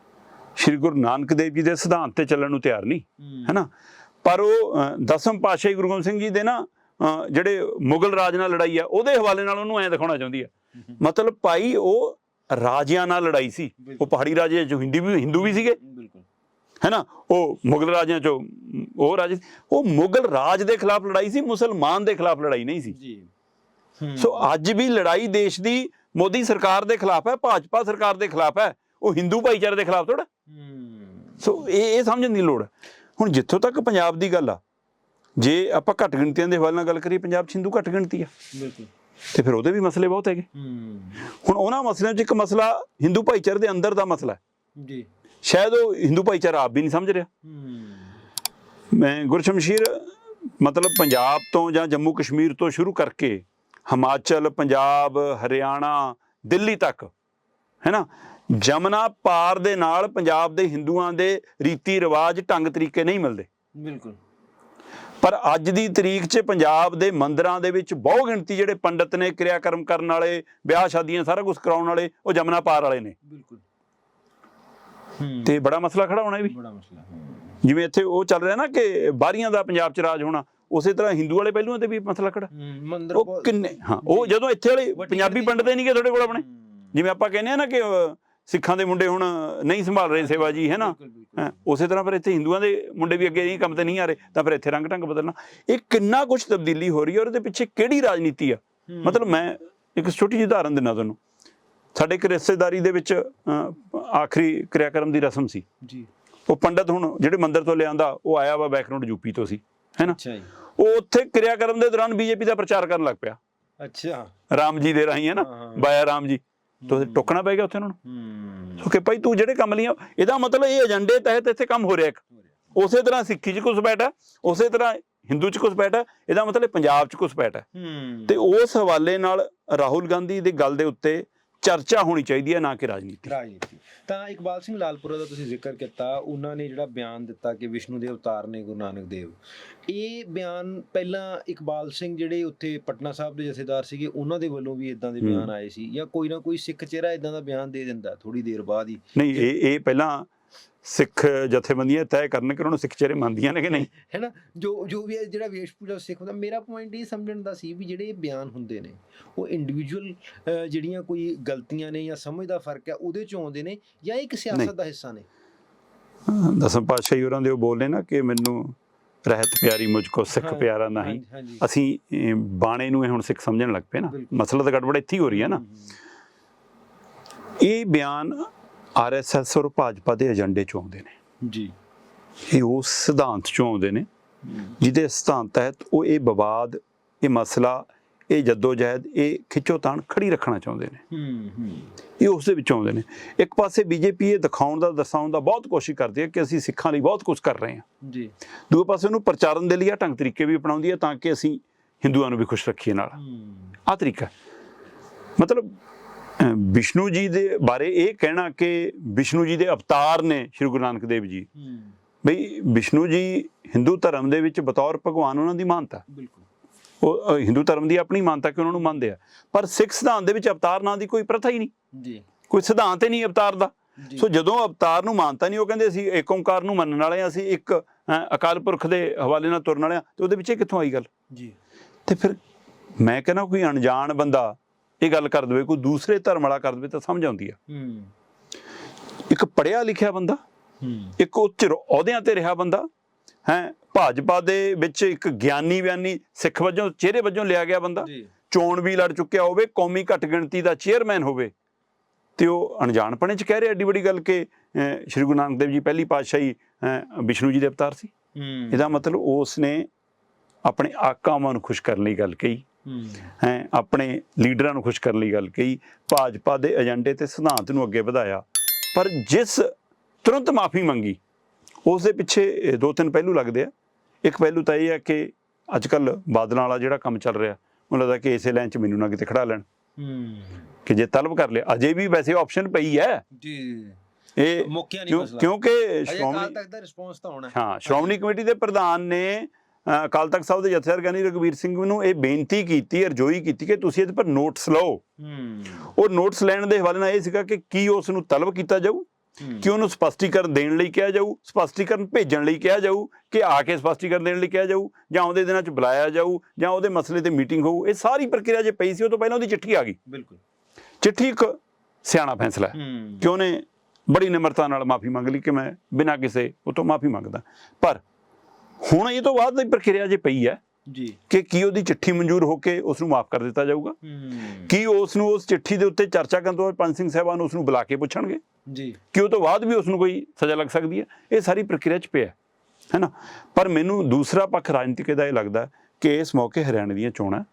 ਸ਼੍ਰੀ ਗੁਰੂ ਨਾਨਕ ਦੇਵ ਜੀ ਦੇ ਸਿਧਾਂਤ ਤੇ ਚੱਲਣ ਨੂੰ ਤਿਆਰ ਨਹੀਂ ਹੂੰ। ਹੈ ਨਾ ਪਰ ਉਹ ਦਸਮ ਪਾਤਸ਼ਾਹੀ ਗੁਰੂ ਗੋਬਿੰਦ ਸਿੰਘ ਜੀ ਦੇ ਨਾ ਜਿਹੜੇ ਮੁਗਲ ਰਾਜ ਨਾਲ ਲੜਾਈ ਆ ਉਹਦੇ ਹਵਾਲੇ ਨਾਲ ਉਹਨੂੰ ਐਂ ਦਿਖਾਉਣਾ ਚਾਹੁੰਦੀ ਹੈ ਮਤਲਬ ਭਾਈ ਉਹ ਰਾਜਿਆਂ ਨਾਲ ਲੜਾਈ ਸੀ। ਉਹ ਪਹਾੜੀ ਰਾਜੇ ਚ ਹਿੰਦੀ ਵੀ ਹਿੰਦੂ ਵੀ ਸੀਗੇ। ਬਿਲਕੁਲ। ਹੈਨਾ? ਉਹ ਮੁਗਲ ਰਾਜਿਆਂ ਚੋਂ ਉਹ ਰਾਜ ਉਹ ਮੁਗਲ ਰਾਜ ਦੇ ਖਿਲਾਫ ਲੜਾਈ ਸੀ ਮੁਸਲਮਾਨ ਦੇ ਖਿਲਾਫ ਲੜਾਈ ਨਹੀਂ ਸੀ। ਜੀ। ਸੋ ਅੱਜ ਵੀ ਲੜਾਈ ਦੇਸ਼ ਦੀ ਮੋਦੀ ਸਰਕਾਰ ਦੇ ਖਿਲਾਫ ਹੈ ਭਾਜਪਾ ਸਰਕਾਰ ਦੇ ਖਿਲਾਫ ਹੈ ਉਹ ਹਿੰਦੂ ਭਾਈਚਾਰੇ ਦੇ ਖਿਲਾਫ ਥੋੜਾ ਸੋ ਇਹ ਇਹ ਸਮਝਣ ਦੀ ਲੋੜ ਹੈ। ਹੁਣ ਜਿੱਥੋਂ ਤੱਕ ਪੰਜਾਬ ਦੀ ਗੱਲ ਆ ਜੇ ਆਪਾਂ ਘੱਟ ਗਿਣਤੀਆਂ ਦੇ ਹਵਾਲੇ ਨਾਲ ਗੱਲ ਕਰੀਏ ਪੰਜਾਬ ਹਿੰਦੂ ਘੱਟ ਗਿਣਤੀ ਆ। ਬਿਲਕੁਲ। ਤੇ ਫਿਰ ਉਹਦੇ ਵੀ ਮਸਲੇ ਬਹੁਤ ਹੈਗੇ। ਹੂੰ। ਹੁਣ ਉਹਨਾਂ ਮਸਲਿਆਂ 'ਚ ਇੱਕ ਮਸਲਾ ਹਿੰਦੂ ਭਾਈਚਾਰੇ ਦੇ ਅੰਦਰ ਦਾ ਮਸਲਾ ਹੈ। ਜੀ। ਸ਼ਾਇਦ ਉਹ ਹਿੰਦੂ ਭਾਈਚਾਰਾ ਆਪ ਵੀ ਨਹੀਂ ਸਮਝ ਰਿਹਾ। ਹੂੰ। ਮੈਂ ਗੁਰਸ਼ਮਸ਼ੀਰ ਮਤਲਬ ਪੰਜਾਬ ਤੋਂ ਜਾਂ ਜੰਮੂ ਕਸ਼ਮੀਰ ਤੋਂ ਸ਼ੁਰੂ ਕਰਕੇ ਹਿਮਾਚਲ ਪੰਜਾਬ ਹਰਿਆਣਾ ਦਿੱਲੀ ਤੱਕ ਹੈਨਾ ਜਮਨਾ ਪਾਰ ਦੇ ਨਾਲ ਪੰਜਾਬ ਦੇ ਹਿੰਦੂਆਂ ਦੇ ਰੀਤੀ ਰਿਵਾਜ ਢੰਗ ਤਰੀਕੇ ਨਹੀਂ ਮਿਲਦੇ। ਬਿਲਕੁਲ। ਪਰ ਅੱਜ ਦੀ ਤਰੀਕ 'ਚ ਪੰਜਾਬ ਦੇ ਮੰਦਿਰਾਂ ਦੇ ਵਿੱਚ ਬਹੁ ਗਿਣਤੀ ਜਿਹੜੇ ਪੰਡਤ ਨੇ ਕਿਰਿਆਕਰਮ ਕਰਨ ਵਾਲੇ ਵਿਆਹ ਸ਼ਾਦੀਆਂ ਸਾਰਾ ਕੁਝ ਕਰਾਉਣ ਵਾਲੇ ਉਹ ਜਮਨਾ ਪਾਰ ਵਾਲੇ ਨੇ। ਬਿਲਕੁਲ। ਤੇ ਬੜਾ ਮਸਲਾ ਖੜਾ ਹੋਣਾ ਇਹ ਵੀ। ਬੜਾ ਮਸਲਾ ਜਿਵੇਂ ਇੱਥੇ ਉਹ ਚੱਲ ਰਿਹਾ ਨਾ ਕਿ ਬਾਰੀਆਂ ਦਾ ਪੰਜਾਬ 'ਚ ਰਾਜ ਹੋਣਾ ਉਸੇ ਤਰ੍ਹਾਂ ਹਿੰਦੂ ਵਾਲੇ ਪਹਿਲੂਆਂ ਤੇ ਵੀ ਮਸਲਾ ਖੜਾ। ਮੰਦਰ ਉਹ ਕਿੰਨੇ ਹਾਂ ਉਹ ਜਦੋਂ ਇੱਥੇ ਵਾਲੇ ਪੰਜਾਬੀ ਪੰਡਤ ਹੀ ਨਹੀਂ ਗਏ ਤੁਹਾਡੇ ਕੋਲ ਆਪਣੇ। ਜਿਵੇਂ ਆਪਾਂ ਕਹਿੰਦੇ ਆ ਨਾ ਕਿ ਸਿੱਖਾਂ ਦੇ ਮੁੰਡੇ ਹੁਣ ਨਹੀਂ ਸੰਭਾਲ ਰਹੇ ਸੇਵਾ ਜੀ ਹੈ ਨਾ ਉਸੇ ਤਰ੍ਹਾਂ ਫਿਰ ਇੱਥੇ ਹਿੰਦੂਆਂ ਦੇ ਮੁੰਡੇ ਵੀ ਅੱਗੇ ਨਹੀਂ ਕੰਮ ਤੇ ਨਹੀਂ ਆ ਰਹੇ ਤਾਂ ਫਿਰ ਇੱਥੇ ਰੰਗ ਢੰਗ ਬਦਲਣਾ। ਇਹ ਕਿੰਨਾ ਕੁਝ ਤਬਦੀਲੀ ਹੋ ਰਹੀ ਹੈ ਔਰ ਇਹਦੇ ਪਿੱਛੇ ਕਿਹੜੀ ਰਾਜਨੀਤੀ ਆ? ਮਤਲਬ ਮੈਂ ਇੱਕ ਛੋਟੀ ਜਿਹੀ ਉਦਾਹਰਨ ਦਿੰਦਾ ਤੁਹਾਨੂੰ। ਸਾਡੇ ਇੱਕ ਰਿਸ਼ਤੇਦਾਰੀ ਦੇ ਵਿੱਚ ਆਖਰੀ ਕਿਰਿਆਕਰਮ ਦੀ ਰਸਮ ਸੀ। ਜੀ। ਉਹ ਪੰਡਤ ਹੁਣ ਜਿਹੜੇ ਮੰਦਿਰ ਤੋਂ ਲਿਆਂਦਾ ਉਹ ਆਇਆ ਵਾ ਬੈਕਗ੍ਰਾਉਂਡ ਯੂਪੀ ਤੋਂ ਸੀ ਹੈ ਨਾ ਅੱਛਾ ਜੀ। ਉਹ ਉੱਥੇ ਕਿਰਿਆਕਰਮ ਦੇ ਦੌਰਾਨ ਬੀਜੇਪੀ ਦਾ ਪ੍ਰਚਾਰ ਕਰਨ ਲੱਗ ਪਿਆ। ਅੱਛਾ। ਰਾਮ ਜੀ ਦੇ ਰਾਹੀਂ ਹੈ ਨਾ। ਬਾਇਆ ਰਾਮ ਜੀ। ਤੋਂ ਟੁੱਕਣਾ ਪੈ ਗਿਆ ਉੱਥੇ ਉਹਨਾਂ ਨੂੰ। ਸੋ ਕਿ ਭਾਈ ਤੂੰ ਜਿਹੜੇ ਕੰਮ ਲਈਆਂ ਇਹਦਾ ਮਤਲਬ ਇਹ ਏਜੰਡੇ ਤਹਿਤ ਇੱਥੇ ਕੰਮ ਹੋ ਰਿਹਾ ਇੱਕ। ਉਸੇ ਤਰ੍ਹਾਂ ਸਿੱਖੀ 'ਚ ਕੁਝ ਬੈਠਾ ਉਸੇ ਤਰ੍ਹਾਂ ਹਿੰਦੂ 'ਚ ਕੁਝ ਬੈਠਾ ਇਹਦਾ ਮਤਲਬ ਪੰਜਾਬ 'ਚ ਕੁਝ ਬੈਠਾ। ਤੇ ਉਸ ਹਵਾਲੇ ਨਾਲ ਰਾਹੁਲ ਗਾਂਧੀ ਦੀ ਗੱਲ ਦੇ ਉੱਤੇ ਚਰਚਾ ਹੋਣੀ ਚਾਹੀਦੀ ਹੈ ਨਾ ਕਿ ਰਾਜਨੀਤੀ। ਰਾਜਨੀਤੀ। ਤਾਂ ਇਕਬਾਲ ਸਿੰਘ ਲਾਲਪੁਰਾ ਦਾ ਤੁਸੀਂ ਜ਼ਿਕਰ ਕੀਤਾ ਉਹਨਾਂ ਨੇ ਜਿਹੜਾ ਬਿਆਨ ਦਿੱਤਾ ਕਿ ਵਿਸ਼ਨੂੰ ਦੇ ਅਵਤਾਰ ਨੇ ਗੁਰੂ ਨਾਨਕ ਦੇਵ। ਇਹ ਬਿਆਨ ਪਹਿਲਾਂ ਇਕਬਾਲ ਸਿੰਘ ਜਿਹੜੇ ਉੱਥੇ ਪਟਨਾ ਸਾਹਿਬ ਦੇ ਜਥੇਦਾਰ ਸੀਗੇ ਉਹਨਾਂ ਦੇ ਵੱਲੋਂ ਵੀ ਇਦਾਂ ਦੇ। ਬਿਆਨ ਆਏ ਸੀ ਜਾਂ ਕੋਈ ਨਾ ਕੋਈ ਸਿੱਖ ਚਿਹਰਾ ਇਦਾਂ ਦਾ ਬਿਆਨ ਦੇ ਦਿੰਦਾ ਥੋੜੀ ਦੇਰ ਬਾਅਦ ਹੀ। ਨਹੀਂ ਇਹ ਇਹ ਪਹਿਲਾਂ ਸਿੱਖ ਜਥੇਬੰਦੀਆਂ ਤੈਅ ਕਰਨ ਕਿ ਉਹਨਾਂ ਨੂੰ ਸਿੱਖ ਚਿਹਰੇ ਮੰਨਦੀਆਂ ਨੇ ਕਿ ਨਹੀਂ? ਹੈਨਾ? ਜੋ ਜੋ ਵੀ ਜਿਹੜਾ ਵੇਸ਼ ਪੂਜਾ ਸਿੱਖ ਹੁੰਦਾ ਮੇਰਾ ਪੁਆਇੰਟ ਇਹ ਸਮਝਣ ਦਾ ਸੀ ਵੀ ਜਿਹੜੇ ਬਿਆਨ ਹੁੰਦੇ ਨੇ ਉਹ ਇੰਡੀਵਿਜੂਅਲ ਜਿਹੜੀਆਂ ਕੋਈ ਗਲਤੀਆਂ ਨੇ ਜਾਂ ਸਮਝ ਦਾ ਫ਼ਰਕ ਹੈ ਉਹਦੇ ਚੋਂ ਆਉਂਦੇ ਨੇ ਜਾਂ ਇੱਕ ਸਿਆਸਤ ਦਾ ਹਿੱਸਾ ਨੇ? ਦਸਮ ਪਾਤਸ਼ਾਹੀ ਹੋਰਾਂ ਦੇ ਉਹ ਬੋਲਦੇ ਨਾ ਕਿ ਮੈਨੂੰ ਰਹਿਤ ਪਿਆਰੀ ਮੁਝ ਕੋ ਸਿੱਖ ਪਿਆਰਾ ਨਹੀਂ। ਅਸੀਂ ਬਾਣੇ ਨੂੰ ਇਹ ਹੁਣ ਸਿੱਖ ਸਮਝਣ ਲੱਗ ਪਏ ਨਾ। ਮਸਲਾ ਤਾਂ ਗੜਬੜ ਇੱਥੇ ਹੀ ਹੋ ਰਹੀ ਹੈ ਨਾ। ਇਹ ਬਿਆਨ ਆਰਐਸਐਸ ਔਰ ਭਾਜਪਾ ਦੇ ਏਜੰਡੇ ਚੋਂ ਆਉਂਦੇ ਨੇ। ਜੀ। ਇਹ ਉਸ ਸਿਧਾਂਤ ਚੋਂ ਆਉਂਦੇ ਨੇ ਜਿਹਦੇ ਸਿਧਾਂਤ ਤਹਿਤ ਉਹ ਇਹ ਵਿਵਾਦ ਇਹ ਮਸਲਾ ਇਹ ਜਦੋਜਹਿਦ ਇਹ ਖਿੱਚੋਤਾਣ ਖੜੀ ਰੱਖਣਾ ਚਾਹੁੰਦੇ ਨੇ। ਹੂੰ ਹੂੰ। ਇਹ ਉਸ ਦੇ ਵਿੱਚੋਂ ਆਉਂਦੇ ਨੇ। ਇੱਕ ਪਾਸੇ ਬੀਜੇਪੀ ਇਹ ਦਿਖਾਉਣ ਦਾ ਦਰਸਾਉਣ ਦਾ ਬਹੁਤ ਕੋਸ਼ਿਸ਼ ਕਰਦੀ ਹੈ ਕਿ ਅਸੀਂ ਸਿੱਖਾਂ ਲਈ ਬਹੁਤ ਕੁਝ ਕਰ ਰਹੇ ਹਾਂ। ਜੀ। ਦੂਜੇ ਪਾਸੇ ਉਹਨੂੰ ਪ੍ਰਚਾਰਨ ਦੇ ਲਈ ਆ ਢੰਗ ਤਰੀਕੇ ਵੀ ਅਪਣਾਉਂਦੀ ਹੈ ਤਾਂ ਕਿ ਅਸੀਂ ਹਿੰਦੂਆਂ ਨੂੰ ਵੀ ਖੁਸ਼ ਰੱਖੀਏ ਨਾਲ। ਹੂੰ। ਆ ਤਰੀਕਾ। ਮਤਲਬ ਵਿਸ਼ਨੂੰ ਜੀ ਦੇ ਬਾਰੇ ਇਹ ਕਹਿਣਾ ਕਿ ਵਿਸ਼ਨੂੰ ਜੀ ਦੇ ਅਵਤਾਰ ਨੇ ਸ਼੍ਰੀ ਗੁਰੂ ਨਾਨਕ ਦੇਵ ਜੀ। ਬਈ ਵਿਸ਼ਨੂੰ ਜੀ ਹਿੰਦੂ ਧਰਮ ਦੇ ਵਿੱਚ ਬਤੌਰ ਭਗਵਾਨ ਉਹਨਾਂ ਦੀ ਮਾਨਤਾ। ਬਿਲਕੁਲ। ਉਹ ਹਿੰਦੂ ਧਰਮ ਦੀ ਆਪਣੀ ਮਾਨਤਾ ਕਿ ਉਹਨਾਂ ਨੂੰ ਮੰਨਦੇ ਆ। ਪਰ ਸਿੱਖ ਸਿਧਾਂਤ ਦੇ ਵਿੱਚ ਅਵਤਾਰ ਨਾਂ ਦੀ ਕੋਈ ਪ੍ਰਥਾ ਹੀ ਨਹੀਂ। ਜੀ। ਕੋਈ ਸਿਧਾਂਤ ਹੀ ਨਹੀਂ ਅਵਤਾਰ ਦਾ। ਸੋ ਜਦੋਂ ਅਵਤਾਰ ਨੂੰ ਮਾਨਤਾ ਨਹੀਂ ਉਹ ਕਹਿੰਦੇ ਅਸੀਂ ਏਕ ਓੰਕਾਰ ਨੂੰ ਮੰਨਣ ਵਾਲੇ ਹਾਂ ਅਸੀਂ ਇੱਕ ਅਕਾਲ ਪੁਰਖ ਦੇ ਹਵਾਲੇ ਨਾਲ ਤੁਰਨ ਵਾਲੇ ਹਾਂ ਤੇ ਉਹਦੇ ਵਿੱਚ ਇਹ ਕਿੱਥੋਂ ਆਈ ਗੱਲ? ਜੀ। ਤੇ ਫਿਰ ਮੈਂ ਕਹਿੰਦਾ ਕੋਈ ਅਣਜਾਣ ਬੰਦਾ ਇਹ ਗੱਲ ਕਰ ਦਵੇ ਕੋਈ ਦੂਸਰੇ ਧਰਮ ਵਾਲਾ ਕਰ ਦਵੇ ਤਾਂ ਸਮਝ ਆਉਂਦੀ ਆ। ਹੂੰ। ਇੱਕ ਪੜਿਆ ਲਿਖਿਆ ਬੰਦਾ ਹੂੰ। ਇੱਕ ਉੱਚ ਅਹੁਦਿਆਂ ਤੇ ਰਿਹਾ ਬੰਦਾ ਹੈ ਭਾਜਪਾ ਦੇ ਵਿੱਚ ਇੱਕ ਗਿਆਨੀ ਬਿਆਨੀ ਸਿੱਖ ਵਜੋਂ ਚਿਹਰੇ ਵਜੋਂ ਲਿਆ ਗਿਆ ਬੰਦਾ। ਚੋਣ ਵੀ ਲੜ ਚੁੱਕਿਆ ਹੋਵੇ ਕੌਮੀ ਘੱਟ ਗਿਣਤੀ ਦਾ ਚੇਅਰਮੈਨ ਹੋਵੇ। ਤੇ ਉਹ ਅਣਜਾਣਪਣੇ ਚ ਕਹਿ ਰਿਹਾ ਏਡੀ ਵੱਡੀ ਗੱਲ ਕਿ ਸ਼੍ਰੀ ਗੁਰੂ ਨਾਨਕ ਦੇਵ ਜੀ ਪਹਿਲੀ ਪਾਤਸ਼ਾਹੀ ਵਿਸ਼ਨੂੰ ਜੀ ਦੇ ਅਵਤਾਰ ਸੀ। ਇਹਦਾ ਮਤਲਬ ਉਸ ਨੇ ਆਪਣੇ ਆਕਾਵਾਂ ਨੂੰ ਖੁਸ਼ ਕਰਨ ਲਈ ਗੱਲ ਕਹੀ। ਹੂੰ ਆਪਣੇ ਲੀਡਰਾਂ ਨੂੰ ਖੁਸ਼ ਕਰਨ ਲਈ ਗੱਲ ਕਹੀ ਭਾਜਪਾ ਦੇ ਏਜੰਡੇ ਤੇ ਸਿਧਾਂਤ ਨੂੰ ਅੱਗੇ ਵਧਾਇਆ। ਪਰ ਜਿਸ ਤੁਰੰਤ ਮਾਫੀ ਮੰਗੀ ਉਸ ਦੇ ਪਿੱਛੇ ਦੋ ਤਿੰਨ ਪਹਿਲੂ ਲੱਗਦੇ ਆ। ਇੱਕ ਪਹਿਲੂ ਤਾਂ ਇਹ ਹੈ ਕਿ ਅੱਜ ਕੱਲ ਬਾਦਲਾਂ ਵਾਲਾ ਜਿਹੜਾ ਕੰਮ ਚੱਲ ਰਿਹਾ ਮੈਨੂੰ ਲੱਗਦਾ ਕਿ ਇਸੇ ਲਾਈਨ 'ਚ ਮੈਨੂੰ ਨਾ ਕਿਤੇ ਖੜਾ ਲੈਣ। ਹੂੰ। ਕਿ ਜੇ ਤਲਬ ਕਰ ਲਿਆ ਅਜੇ ਵੀ ਵੈਸੇ ਆਪਸ਼ਨ ਪਈ ਹੈ। ਜੀ। ਇਹ ਮੁੱਕਿਆ ਨਹੀਂ ਕਿਉਂ- ਮਸਲਾ। ਕਿਉਂਕਿ ਸ਼੍ਰੋਮਣੀ ਤੱਕ ਦਾ ਰਿਸਪੌਂਸ ਤਾਂ ਹੋਣਾ ਹੈ। ਹਾਂ ਸ਼੍ਰੋਮਣੀ ਕਮੇਟੀ ਦੇ ਪ੍ਰਧਾਨ ਨੇ ਅਕਾਲ ਤਖਤ ਸਾਹਿਬ ਦੇ ਜਥੇਦਾਰ ਗਿਆਨੀ ਰਘਵੀਰ ਸਿੰਘ ਨੂੰ ਇਹ ਬੇਨਤੀ ਕੀਤੀ ਅਰਜ਼ੋਈ ਕੀਤੀ ਕਿ ਤੁਸੀਂ ਇਹਦੇ ਪਰ ਨੋਟਸ ਲਓ। ਉਹ ਨੋਟਸ ਲੈਣ ਦੇ ਹਵਾਲੇ ਨਾਲ ਇਹ ਸੀਗਾ ਕਿ ਕੀ ਉਸ ਨੂੰ ਤਲਬ ਕੀਤਾ ਜਾਊ ਕਿ ਉਹਨੂੰ ਸਪਸ਼ਟੀਕਰਨ ਦੇਣ ਲਈ ਕਿਹਾ ਜਾਊ ਸਪਸ਼ਟੀਕਰਨ ਭੇਜਣ ਲਈ ਕਿਹਾ ਜਾਊ ਕਿ ਆ ਕੇ ਸਪਸ਼ਟੀਕਰਨ ਦੇਣ ਲਈ ਕਿਹਾ ਜਾਊ ਜਾਂ ਆਉਂਦੇ ਦਿਨਾਂ 'ਚ ਬੁਲਾਇਆ ਜਾਊ ਜਾਂ ਉਹਦੇ ਮਸਲੇ ਤੇ ਮੀਟਿੰਗ ਹੋਊ ਇਹ ਸਾਰੀ ਪ੍ਰਕਿਰਿਆ ਜੇ ਪਈ ਸੀ ਉਹ ਤੋਂ ਪਹਿਲਾਂ ਉਹਦੀ ਚਿੱਠੀ ਆ ਗਈ। ਬਿਲਕੁਲ। ਚਿੱਠੀ ਇੱਕ ਸਿਆਣਾ ਫੈਸਲਾ ਹੂੰ। ਕਿ ਉਹਨੇ ਬੜੀ ਨਿਮਰਤਾ ਨਾਲ ਮਾਫੀ ਮੰਗ ਲਈ ਕਿ ਮੈਂ ਬਿਨਾਂ ਕਿਸੇ ਉਹ ਤੋਂ ਮਾਫੀ ਮੰਗਦਾ। ਪਰ ਹੁਣ ਇਹ ਤੋਂ ਬਾਅਦ ਦੀ ਪ੍ਰਕਿਰਿਆ ਜੇ ਪਈ ਹੈ ਜੀ। ਕਿ ਕੀ ਉਹਦੀ ਚਿੱਠੀ ਮਨਜ਼ੂਰ ਹੋ ਕੇ ਉਸ ਨੂੰ ਮਾਫ ਕਰ ਦਿੱਤਾ ਜਾਊਗਾ? ਕੀ ਉਸ ਨੂੰ ਉਸ ਚਿੱਠੀ ਦੇ ਉੱਤੇ ਚਰਚਾ ਕਰਨ ਤੋਂ ਬਾਅਦ ਪੰਜ ਸਿੰਘ ਸਾਹਿਬਾਨ ਉਸ ਨੂੰ ਬੁਲਾ ਕੇ ਪੁੱਛਣਗੇ? ਜੀ। ਕਿ ਉਹ ਤੋਂ ਬਾਅਦ ਵੀ ਉਸ ਨੂੰ ਕੋਈ ਸਜ਼ਾ ਲੱਗ ਸਕਦੀ ਹੈ? ਇਹ ਸਾਰੀ ਪ੍ਰਕਿਰਿਆ 'ਚ ਪਿਆ ਹੈ ਨਾ? ਪਰ ਮੈਨੂੰ ਦੂਸਰਾ ਪੱਖ ਰਾਜਨੀਤਿਕ ਦਾ ਇਹ ਲੱਗਦਾ ਕਿ ਇਸ ਮੌਕੇ ਹਰਿਆਣੇ ਦੀਆਂ ਚੋਣਾਂ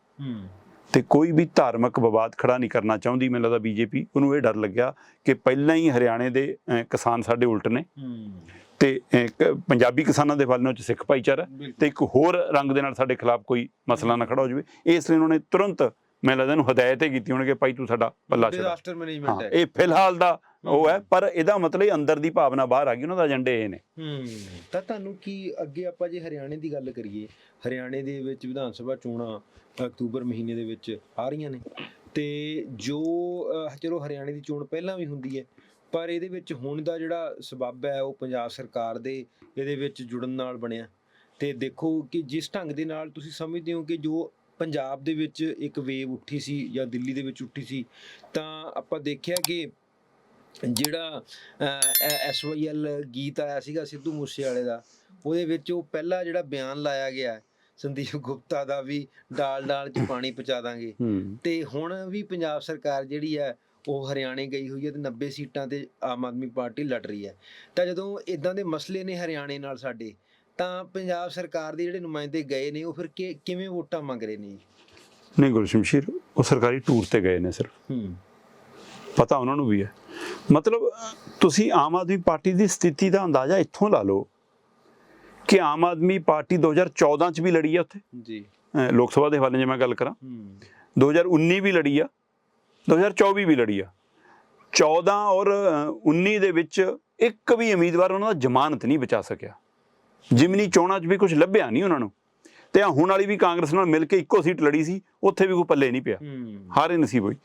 ਤੇ ਕੋਈ ਵੀ ਧਾਰਮਿਕ ਵਿਵਾਦ ਖੜਾ ਨਹੀਂ ਕਰਨਾ ਚਾਹੁੰਦੀ ਮੈਨੂੰ ਲੱਗਦਾ ਬੀਜੇਪੀ। ਉਹਨੂੰ ਇਹ ਡਰ ਲੱਗਿਆ ਕਿ ਪਹਿਲਾਂ ਹੀ ਹਰਿਆਣੇ ਦੇ ਕਿਸਾਨ ਸਾਡੇ ਉਲਟ ਨੇ। ਤੇ ਪੰਜਾਬੀ ਕਿਸਾਨਾਂ ਦੇ ਵੱਲੋਂ ਚ ਸਿੱਖ ਭਾਈਚਾਰਾ। ਤੇ ਇੱਕ ਹੋਰ ਰੰਗ ਦੇ ਨਾਲ ਸਾਡੇ ਖਿਲਾਫ ਕੋਈ ਮਸਲਾ ਨਾ ਖੜਾ ਹੋ ਜਾਵੇ। ਇਸ ਲਈ ਉਹਨਾਂ ਨੇ ਤੁਰੰਤ ਮੈਨੂੰ ਲੱਗਦਾ ਇਹਨੂੰ ਹਦਾਇਤ ਹੀ ਕੀਤੀ ਹੋਣੀ ਕਿ ਭਾਈ ਤੂੰ ਸਾਡਾ ਪੱਲਾ ਛੱਡ। ਡਿਜ਼ਾਸਟਰ ਹਾਂ ਮੈਨੇਜਮੈਂਟ ਹੈ। ਇਹ ਫਿਲਹਾਲ ਦਾ ਉਹ ਹੈ ਪਰ ਇਹਦਾ ਮਤਲਬ ਇਹ ਅੰਦਰ ਦੀ ਭਾਵਨਾ ਬਾਹਰ ਆ ਗਈ ਉਹਨਾਂ ਦਾ ਏਜੰਡੇ ਇਹ ਨੇ। ਹੂੰ ਤਾਂ ਤੁਹਾਨੂੰ ਕੀ ਅੱਗੇ ਆਪਾਂ ਜੇ ਹਰਿਆਣੇ ਦੀ ਗੱਲ ਕਰੀਏ ਹਰਿਆਣੇ ਦੇ ਵਿੱਚ ਵਿਧਾਨ ਸਭਾ ਚੋਣਾਂ ਅਕਤੂਬਰ ਮਹੀਨੇ ਦੇ ਵਿੱਚ ਆ ਰਹੀਆਂ ਨੇ ਤੇ ਜੋ ਚਲੋ ਹਰਿਆਣੇ ਦੀ ਚੋਣ ਪਹਿਲਾਂ ਵੀ ਹੁੰਦੀ ਹੈ ਪਰ ਇਹਦੇ ਵਿੱਚ ਹੁਣ ਦਾ ਜਿਹੜਾ ਸਬੱਬ ਹੈ ਉਹ ਪੰਜਾਬ ਸਰਕਾਰ ਦੇ ਇਹਦੇ ਵਿੱਚ ਜੁੜਨ ਨਾਲ ਬਣਿਆ। ਤੇ ਦੇਖੋ ਕਿ ਜਿਸ ਢੰਗ ਦੇ ਨਾਲ ਤੁਸੀਂ ਸਮਝਦੇ ਹੋ ਕਿ ਜੋ ਪੰਜਾਬ ਦੇ ਵਿੱਚ ਇੱਕ ਵੇਵ ਉੱਠੀ ਸੀ ਜਾਂ ਦਿੱਲੀ ਦੇ ਵਿੱਚ ਉੱਠੀ ਸੀ ਤਾਂ ਆਪਾਂ ਦੇਖਿਆ ਕਿ ਜਿਹੜਾ ਐਸਵਾਈਐਲ ਗੀਤ ਆਇਆ ਸੀਗਾ ਸਿੱਧੂ ਮੂਸੇਵਾਲੇ ਦਾ ਉਹਦੇ ਵਿੱਚ ਉਹ ਪਹਿਲਾ ਜਿਹੜਾ ਬਿਆਨ ਲਾਇਆ ਗਿਆ ਸੰਦੀਪ ਗੁਪਤਾ ਦਾ ਵੀ ਡਾਲ ਡਾਲ ਚ ਪਾਣੀ ਪਹੁੰਚਾ ਦਾਂਗੇ। ਤੇ ਹੁਣ ਵੀ ਪੰਜਾਬ ਸਰਕਾਰ ਜਿਹੜੀ ਹੈ ਉਹ ਹਰਿਆਣੇ ਗਈ ਹੋਈ ਹੈ ਤੇ 90 ਸੀਟਾਂ ਤੇ ਆਮ ਆਦਮੀ ਪਾਰਟੀ ਲੜ ਰਹੀ ਹੈ। ਤਾਂ ਜਦੋਂ ਇਦਾਂ ਦੇ ਮਸਲੇ ਨੇ ਹਰਿਆਣੇ ਨਾਲ ਸਾਡੇ ਤਾਂ ਪੰਜਾਬ ਸਰਕਾਰ ਦੇ ਜਿਹੜੇ ਨੁਮਾਇੰਦੇ ਗਏ ਨੇ ਉਹ ਫਿਰ ਕਿਵੇਂ ਵੋਟਾਂ ਮੰਗ ਰਹੇ ਨੇ? ਨਹੀਂ ਗੁਰਸ਼ਮਸ਼ੀਰ ਉਹ ਸਰਕਾਰੀ ਟੂਰ ਤੇ ਗਏ ਨੇ ਸਿਰਫ। ਹੂੰ। ਪਤਾ ਉਹਨਾਂ ਨੂੰ ਵੀ ਹੈ। ਮਤਲਬ ਤੁਸੀਂ ਆਮ ਆਦਮੀ ਪਾਰਟੀ ਦੀ ਸਥਿਤੀ ਦਾ ਅੰਦਾਜ਼ਾ ਇੱਥੋਂ ਲਾ ਲਓ ਕਿ ਆਮ ਆਦਮੀ ਪਾਰਟੀ 2014 ਚ ਵੀ ਲੜੀ ਆ ਉੱਥੇ। ਜੀ। ਲੋਕ ਸਭਾ ਦੇ ਹਵਾਲੇ ਜੇ ਮੈਂ ਗੱਲ ਕਰਾਂ। ਹੂੰ। 2019 ਵੀ ਲੜੀ ਆ। 2024 ਵੀ ਲੜੀ ਆ। 14 ਔਰ ਅਹ, 19 ਦੇ ਵਿੱਚ ਇੱਕ ਵੀ ਉਮੀਦਵਾਰ ਉਹਨਾਂ ਦਾ ਜ਼ਮਾਨਤ ਨਹੀਂ ਬਚਾ ਸਕਿਆ। ਜਿਮਨੀ ਚੋਣਾਂ 'ਚ ਵੀ ਕੁਝ ਲੱਭਿਆ ਨਹੀਂ ਉਹਨਾਂ ਨੂੰ। ਤੇ ਆਹ ਹੁਣ ਵਾਲੀ ਵੀ ਕਾਂਗਰਸ ਨਾਲ ਮਿਲ ਕੇ ਇੱਕੋ ਸੀਟ ਲੜੀ ਸੀ ਉੱਥੇ ਵੀ ਕੋਈ ਪੱਲੇ ਨਹੀਂ ਪਿਆ। ਹਾਰੇ ਨਸੀਬ ਹੋਈ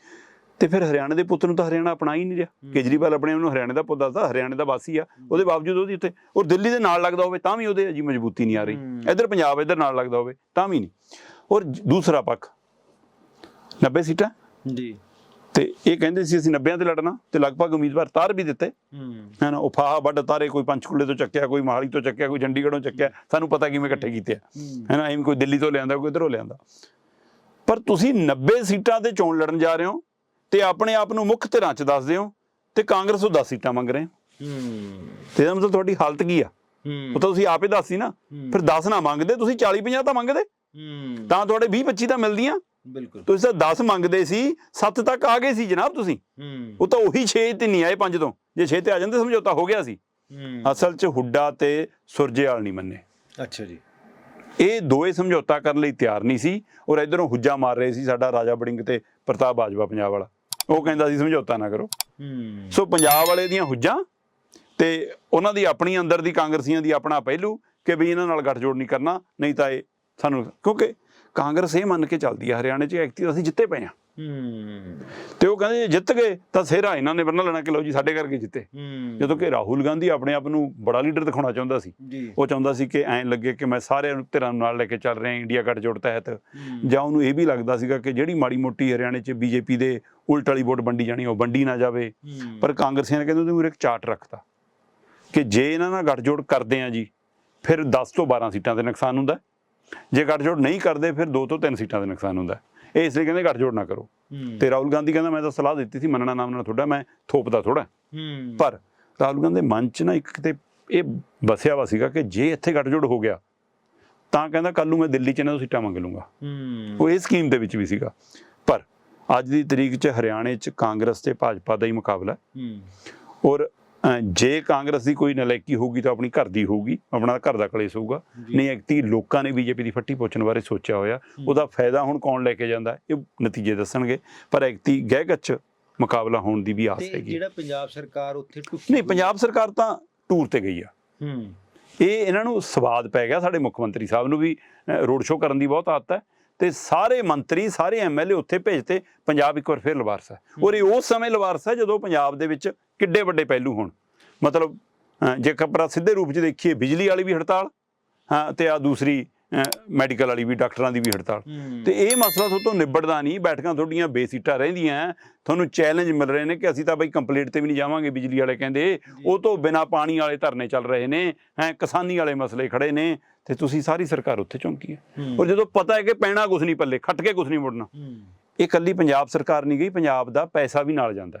ਤੇ ਫਿਰ ਹਰਿਆਣਾ ਦੇ ਪੁੱਤ ਨੂੰ ਤਾਂ ਹਰਿਆਣਾ ਅਪਣਾ ਹੀ ਨਹੀਂ ਰਿਹਾ। ਕੇਜਰੀਵਾਲ ਆਪਣੇ ਉਹਨੂੰ ਹਰਿਆਣੇ ਦਾ ਪੁੱਤ ਦੱਸਦਾ ਹਰਿਆਣੇ ਦਾ ਵਾਸੀ ਆ। ਉਹਦੇ ਬਾਵਜੂਦ ਉਹਦੀ ਉੱਤੇ ਔਰ ਦਿੱਲੀ ਦੇ ਨਾਲ ਲੱਗਦਾ ਹੋਵੇ ਤਾਂ ਵੀ ਉਹਦੇ ਅਜੀ ਮਜ਼ਬੂਤੀ ਨਹੀਂ ਆ ਰਹੀ। ਇੱਧਰ ਪੰਜਾਬ ਇੱਧਰ ਨਾਲ ਲੱਗਦਾ ਹੋਵੇ ਤਾਂ ਵੀ ਨਹੀਂ। ਔਰ ਜ- ਦੂਸਰਾ ਪੱਖ 90 ਸੀਟਾਂ? ਜੀ। ਤੇ ਇਹ ਕਹਿੰਦੇ ਸੀ ਅਸੀਂ 90 ਤੇ ਲੜਨਾ ਤੇ ਲਗਭਗ ਉਮੀਦਵਾਰ ਤਾਰ ਵੀ ਦਿੱਤੇ। ਹੂੰ। ਨਾ ਉਹ ਫਾਹਾ ਵੱਡ ਤਾਰੇ ਕੋਈ ਪੰਚਕੂਲੇ ਤੋਂ ਚੱਕਿਆ ਕੋਈ ਮਹਾਲੀ ਤੋਂ ਚੱਕਿਆ ਕੋਈ ਚੰਡੀਗੜ੍ਹੋਂ ਚੱਕਿਆ ਸਾਨੂੰ ਪਤਾ ਕਿਵੇਂ ਇਕੱਠੇ ਕੀਤੇ ਆ। ਹੂੰ। ਨਾ ਐਵੇਂ ਕੋਈ ਦਿੱਲੀ ਤੋਂ ਲਿਆਂਦਾ ਕੋਈ ਇੱਧਰੋਂ ਲਿਆਂਦਾ। ਪਰ ਤੁਸੀਂ 90 ਸੀਟਾਂ ਤੇ ਚੋਣ ਲੜਨ ਜਾ ਰਹੇ ਹੋ ਤੇ ਆਪਣੇ ਆਪ ਨੂੰ ਮੁੱਖ ਧਿਰਾਂ 'ਚ ਦੱਸਦੇ ਹੋ ਤੇ ਕਾਂਗਰਸ ਤੋਂ 10 ਸੀਟਾਂ ਮੰਗ ਰਹੇ ਹੋ। ਹੂੰ। ਤੇ ਇਹਦਾ ਮਤਲਬ ਤੁਹਾਡੀ ਹਾਲਤ ਕੀ ਆ? ਹੂੰ। ਉਹ ਤਾਂ ਤੁਸੀਂ ਆਪੇ ਦੱਸੀ ਨਾ। ਫਿਰ 10 ਨਾ ਮੰਗਦੇ ਤੁਸੀਂ 40 50 ਤਾਂ ਮੰਗਦੇ। ਹੂੰ। ਤਾਂ ਤੁਹਾਡੇ 20 25 ਤਾਂ ਮਿਲਦੀਆਂ। ਬਿਲਕੁਲ। ਤੁਸੀਂ ਤਾਂ 10 ਮੰਗਦੇ ਸੀ 7 ਤੱਕ ਆ ਗਏ ਸੀ ਜਨਾਬ ਤੁਸੀਂ। ਉਹ ਤਾਂ ਉਹੀ 6 ਤੇ ਨਹੀਂ ਆਏ 5 ਤੋਂ। ਜੇ 6 ਤੇ ਆ ਜਾਂਦੇ ਸਮਝੌਤਾ ਹੋ ਗਿਆ ਸੀ। ਅਸਲ 'ਚ ਹੁੱਡਾ ਤੇ ਸੁਰਜੇਵਾਲ ਨਹੀਂ ਮੰਨੇ। ਅੱਛਾ ਜੀ। ਇਹ ਦੋਏ ਸਮਝੌਤਾ ਕਰਨ ਲਈ ਤਿਆਰ ਨਹੀਂ ਸੀ। ਔਰ ਇਧਰੋਂ ਹੁੱਜਾ ਮਾਰ ਰਹੇ ਸੀ ਸਾਡਾ ਰਾਜਾ ਬੜਿੰਗ ਤੇ ਪ੍ਰਤਾਪ ਬਾਜਵਾ ਪੰਜਾਬ ਵਾਲਾ। ਉਹ ਕਹਿੰਦਾ ਸੀ ਸਮਝੌਤਾ ਨਾ ਕਰੋ। ਹੂੰ। ਸੋ ਪੰਜਾਬ ਵਾਲੇ ਦੀਆਂ ਹੁੱਜਾਂ ਤੇ ਉਹਨਾਂ ਦੀ ਆਪਣੀ ਅੰਦਰ ਦੀ ਕਾਂਗਰਸੀਆਂ ਦੀ ਆਪਣਾ ਪਹਿਲੂ ਕਿ ਵੀ ਇਹਨਾਂ ਨਾਲ ਗੱਠਜੋੜ ਨਹੀਂ ਕਰਨਾ ਨਹੀਂ ਤਾਂ ਇਹ ਸਾਨੂੰ ਕਿਉਂਕਿ ਕਾਂਗਰਸ ਇਹ ਮੰਨ ਕੇ ਚੱਲਦੀ ਹੈ ਹਰਿਆਣੇ 'ਚ ਐਕਟੀ ਅਸੀਂ ਜਿੱਤੇ ਪਏ ਆ। ਹੂੰ। ਤੇ ਉਹ ਕਹਿੰਦੇ ਜਿੱਤ ਗਏ ਤਾਂ ਸਿਹਰਾ ਇਹਨਾਂ ਨੇ ਬੰਨ੍ਹ ਲੈਣਾ ਕਿ ਲਓ ਜੀ ਸਾਡੇ ਕਰਕੇ ਜਿੱਤੇ। ਜਦੋਂ ਕਿ ਰਾਹੁਲ ਗਾਂਧੀ ਆਪਣੇ ਆਪ ਨੂੰ ਬੜਾ ਲੀਡਰ ਦਿਖਾਉਣਾ ਚਾਹੁੰਦਾ ਸੀ। ਉਹ ਚਾਹੁੰਦਾ ਸੀ ਕਿ ਐਂ ਲੱਗੇ ਕਿ ਮੈਂ ਸਾਰਿਆਂ ਨੂੰ ਧਿਰਾਂ ਨੂੰ ਨਾਲ ਲੈ ਕੇ ਚੱਲ ਰਿਹਾ ਇੰਡੀਆ ਗੱਠਜੋੜ ਤਹਿਤ। ਹੂੰ। ਜਾਂ ਉਹਨੂੰ ਇਹ ਵੀ ਲੱਗਦਾ ਸੀਗਾ ਕਿ ਜਿਹੜੀ ਮਾੜੀ ਮੋਟੀ ਹਰਿਆਣੇ 'ਚ ਬੀਜੇਪੀ ਦੇ ਉਲਟ ਵਾਲੀ ਵੋਟ ਵੰਡੀ ਜਾਣੀ ਉਹ ਵੰਡੀ ਨਾ ਜਾਵੇ। ਪਰ ਕਾਂਗਰਸੀਆਂ ਨੇ ਕਹਿੰਦੇ ਉਹਦੇ ਇੱਕ ਚਾਰਟ ਰੱਖਤਾ ਕਿ ਜੇ ਇਹਨਾਂ ਨਾਲ ਗੱਠਜੋੜ ਕਰਦੇ ਆ ਜੀ ਫਿਰ 10 ਤੋਂ 12 ਸੀਟਾਂ ਤੇ ਨੁਕਸਾਨ ਹੁੰਦਾ। ਜੇ ਗੱਠਜੋੜ ਨਹੀਂ ਕਰਦੇ ਫਿਰ 2 ਤੋਂ 3 ਸੀਟਾਂ ਤੇ ਨੁਕਸਾਨ ਹੁੰਦਾ। ਇਹ ਇਸ ਲਈ ਕਹਿੰਦੇ ਗੱਠਜੋੜ ਨਾ ਕਰੋ। ਤੇ ਰਾਹੁਲ ਗਾਂਧੀ ਕਹਿੰਦਾ ਮੈਂ ਤਾਂ ਸਲਾਹ ਦਿੱਤੀ ਸੀ ਮੰਨਣਾ ਨਾ ਮੰਨਣਾ ਤੁਹਾਡਾ ਮੈਂ ਥੋਪਦਾ ਥੋੜਾ ਪਰ ਰਾਹੁਲ ਗਾਂਧੀ ਦੇ ਮਨ 'ਚ ਨਾ ਇੱਕ ਕਿਤੇ ਇਹ ਬਸਿਆ ਵਾ ਸੀਗਾ ਕਿ ਜੇ ਇੱਥੇ ਗੱਠਜੋੜ ਹੋ ਗਿਆ ਤਾਂ ਕਹਿੰਦਾ ਕੱਲ ਨੂੰ ਮੈਂ ਦਿੱਲੀ 'ਚ ਇਹਨਾਂ ਤੋਂ ਸੀਟਾਂ ਮੰਗ ਲੂੰਗਾ। ਉਹ ਇਹ ਸਕੀਮ ਦੇ ਵਿੱਚ ਵੀ ਸੀਗਾ। ਪਰ ਅੱਜ ਦੀ ਤਰੀਕ 'ਚ ਹਰਿਆਣੇ 'ਚ ਕਾਂਗਰਸ ਤੇ ਭਾਜਪਾ ਦਾ ਹੀ ਮੁਕਾਬਲਾ ਹੈ। ਔਰ ਜੇ ਕਾਂਗਰਸ ਦੀ ਕੋਈ ਨਲਾਇਕੀ ਹੋਊਗੀ ਤਾਂ ਆਪਣੀ ਘਰ ਦੀ ਹੋਊਗੀ ਆਪਣਾ ਘਰ ਦਾ ਕਲੇਸ਼ ਹੋਊਗਾ। ਨਹੀਂ ਐਕਤੀ ਲੋਕਾਂ ਨੇ ਬੀਜੇਪੀ ਦੀ ਫੱਟੀ ਪੋਚਣ ਬਾਰੇ ਸੋਚਿਆ ਹੋਇਆ। ਉਹਦਾ ਫਾਇਦਾ ਹੁਣ ਕੌਣ ਲੈ ਕੇ ਜਾਂਦਾ? ਇਹ ਨਤੀਜੇ ਦੱਸਣਗੇ। ਪਰ ਐਕਤੀ ਗਹਿ ਗੱਚ ਮੁਕਾਬਲਾ ਹੋਣ ਦੀ ਵੀ ਆਸ ਹੈਗੀ। ਜਿਹੜਾ ਪੰਜਾਬ ਸਰਕਾਰ ਉੱਥੇ ਟੁੱਟੀ ਨਹੀਂ ਪੰਜਾਬ ਸਰਕਾਰ ਤਾਂ ਟੂਰ ਤੇ ਗਈ ਆ। ਹੂੰ। ਇਹ ਇਹਨਾਂ ਨੂੰ ਸਵਾਦ ਪੈ ਗਿਆ ਸਾਡੇ ਮੁੱਖ ਮੰਤਰੀ ਸਾਹਿਬ ਨੂੰ ਵੀ ਰੋਡ ਸ਼ੋਅ ਕਰਨ ਦੀ ਬਹੁਤ ਆਦਤ ਹੈ। ਤੇ ਸਾਰੇ ਮੰਤਰੀ ਸਾਰੇ ਐਮਐਲਏ ਉੱਥੇ ਭੇਜਤੇ ਪੰਜਾਬ ਇੱਕ ਵਾਰ ਫਿਰ ਲਵਾਰਸ ਹੈ। ਔਰ ਇਹ ਉਸ ਸਮੇਂ ਲਵਾਰਸ ਹੈ ਜਦੋਂ ਪੰਜਾਬ ਦੇ ਵਿੱਚ ਕਿੱਡੇ ਵੱਡੇ ਪਹਿਲੂ ਹੋਣ। ਮਤਲਬ ਅ, ਜੇ ਖਬਰਾਂ ਸਿੱਧੇ ਰੂਪ 'ਚ ਦੇਖੀਏ ਬਿਜਲੀ ਵਾਲੀ ਵੀ ਹੜਤਾਲ ਹਾਂ ਤੇ ਆ ਦੂਸਰੀ ਮੈਡੀਕਲ ਵਾਲੀ ਵੀ ਡਾਕਟਰਾਂ ਦੀ ਵੀ ਹੜਤਾਲ। ਤੇ ਇਹ ਮਸਲਾ ਤੁਹਾਡੇ ਤੋਂ ਨਿਬੜਦਾ ਨਹੀਂ ਬੈਠਕਾਂ ਤੁਹਾਡੀਆਂ ਬੇਸੀਟਾਂ ਰਹਿੰਦੀਆਂ ਤੁਹਾਨੂੰ ਚੈਲੰਜ ਮਿਲ ਰਹੇ ਨੇ ਕਿ ਅਸੀਂ ਤਾਂ ਬਈ ਕੰਪਲੀਟ ਤੇ ਵੀ ਨਹੀਂ ਜਾਵਾਂਗੇ ਬਿਜਲੀ ਵਾਲੇ ਕਹਿੰਦੇ। ਉਹ ਤੋਂ ਬਿਨਾ ਪਾਣੀ ਵਾਲੇ ਧਰਨੇ ਚੱਲ ਰਹੇ ਨੇ ਹੈ ਕਿਸਾਨੀ ਵਾਲੇ ਮਸਲੇ ਖੜੇ ਨੇ। ਤੇ ਤੁਸੀਂ ਸਾਰੀ ਸਰਕਾਰ ਉੱਥੇ ਚੌਂਕੀ ਹੈ। ਔਰ ਜਦੋਂ ਪਤਾ ਹੈ ਕਿ ਪੈਣਾ ਕੁਝ ਨਹੀਂ ਪੱਲੇ ਖੱਟ ਕੇ ਕੁਝ ਨਹੀਂ ਮੁੜਨਾ। ਇਹ ਕੱਲੀ ਪੰਜਾਬ ਸਰਕਾਰ ਨਹੀਂ ਗਈ ਪੰਜਾਬ ਦਾ ਪੈਸਾ ਵੀ ਨਾਲ ਜਾਂਦਾ।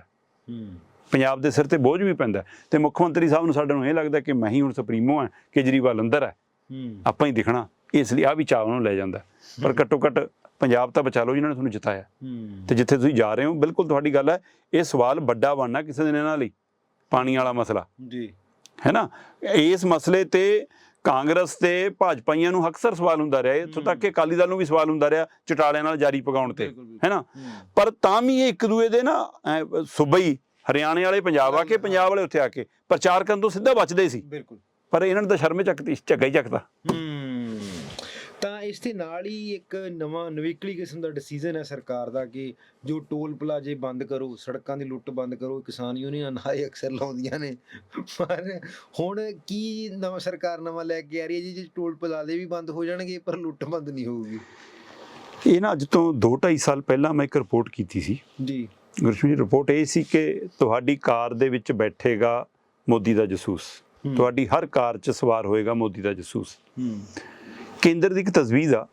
ਪੰਜਾਬ ਦੇ ਸਿਰ ਤੇ ਬੋਝ ਵੀ ਪੈਂਦਾ। ਤੇ ਮੁੱਖ ਮੰਤਰੀ ਸਾਹਿਬ ਨੂੰ ਸਾਡੇ ਨੂੰ ਇਹ ਲੱਗਦਾ ਕਿ ਮੈਂ ਹੀ ਹੁਣ ਸੁਪਰੀਮੋ ਹਾਂ ਕੇਜਰੀਵਾਲ ਅੰਦਰ ਹੈ। ਆਪਾਂ ਹੀ ਦਿਖਣਾ। ਇਸ ਲਈ ਆ ਵੀ ਚਾਅ ਨੂੰ ਲੈ ਜਾਂਦਾ। ਪਰ ਘੱਟੋ ਘੱਟ ਪੰਜਾਬ ਤਾਂ ਬਚਾ ਲਓ ਜਿਨ੍ਹਾਂ ਨੇ ਤੁਹਾਨੂੰ ਜਿਤਾਇਆ। ਤੇ ਜਿੱਥੇ ਤੁਸੀਂ ਜਾ ਰਹੇ ਹੋ ਬਿਲਕੁਲ ਤੁਹਾਡੀ ਗੱਲ ਹੈ ਇਹ ਸਵਾਲ ਵੱਡਾ ਬਣਨਾ ਕਿਸੇ ਦਿਨ ਇਹਨਾਂ ਲਈ ਪਾਣੀ ਵਾਲਾ ਮਸਲਾ। ਜੀ। ਹੈ ਨਾ? ਇਸ ਮਸਲੇ ਤੇ ਕਾਂਗਰਸ ਤੇ ਭਾਜਪਾਈਆਂ ਨੂੰ ਅਕਸਰ ਸਵਾਲ ਹੁੰਦਾ ਰਿਹਾ ਇੱਥੋਂ ਤੱਕ ਕਿ ਅਕਾਲੀ ਦਲ ਨੂੰ ਵੀ ਸਵਾਲ ਹੁੰਦਾ ਰਿਹਾ ਚਟਾਲਿਆਂ ਨਾਲ ਜਾਰੀ ਪਕਾਉਣ ਤੇ। ਹੈ ਨਾ? ਪਰ ਤਾਂ ਵੀ ਇਹ ਇੱਕ ਦੂਏ ਦੇ ਨਾ ਸੂਬਈ ਹਰਿਆਣੇ ਵਾਲੇ ਪੰਜਾਬ ਆ ਕੇ ਪੰਜਾਬ ਵਾਲੇ ਉੱਥੇ ਆ ਕੇ ਪ੍ਰਚਾਰ ਕਰਨ ਤੋਂ ਸਿੱਧਾ ਬਚਦੇ ਸੀ। ਬਿਲਕੁਲ। ਪਰ ਇਹਨਾਂ ਨੇ ਤਾਂ ਸ਼ਰਮੇ ਚੱਕਤੀ ਝੱਗਾ ਹੀ ਚੱਕਦਾ ਹੂੰ। ਇਸ ਦੇ ਨਾਲ ਹੀ ਇੱਕ ਨਵਾਂ ਨਵੀਕਲੀ ਕਿਸਮ ਦਾ ਡਿਸੀਜਨ ਹੈ ਸਰਕਾਰ ਦਾ ਕਿ ਜੋ ਟੋਲ ਪਲਾਜ਼ੇ ਬੰਦ ਕਰੋ ਸੜਕਾਂ ਦੀ ਲੁੱਟ ਬੰਦ ਕਰੋ ਕਿਸਾਨ ਯੂਨੀਅਨ ਨਾਰੇ ਅਕਸਰ ਲਾਉਂਦੀਆਂ ਨੇ। ਪਰ ਹੁਣ ਕੀ ਨਵਾਂ ਸਰਕਾਰ ਨਵਾਂ ਲੈ ਕੇ ਆ ਰਹੀ ਹੈ ਜੀ ਜੇ ਟੋਲ ਪਲਾਜ਼ੇ ਵੀ ਬੰਦ ਹੋ ਜਾਣਗੇ ਪਰ ਲੁੱਟ ਬੰਦ ਨਹੀਂ ਹੋਊਗੀ? ਇਹ ਨਾ ਅੱਜ ਤੋਂ 2.5 ਸਾਲ ਪਹਿਲਾਂ ਮੈਂ ਇੱਕ ਰਿਪੋਰਟ ਕੀਤੀ ਸੀ। ਜੀ। ਗੁਰਸ਼ਮੀ ਰਿਪੋਰਟ ਇਹ ਸੀ ਕਿ ਤੁਹਾਡੀ ਕਾਰ ਦੇ ਵਿੱਚ ਬੈਠੇਗਾ ਮੋਦੀ ਦਾ ਜਸੂਸ। ਤੁਹਾਡੀ ਹਰ ਕਾਰ 'ਚ ਸਵਾਰ ਹੋਏਗਾ ਮੋਦੀ ਦਾ ਜਸੂਸ। ਹੂੰ। ਕੇਂਦਰ ਦੀ ਇੱਕ ਤਜਵੀਜ਼ ਆ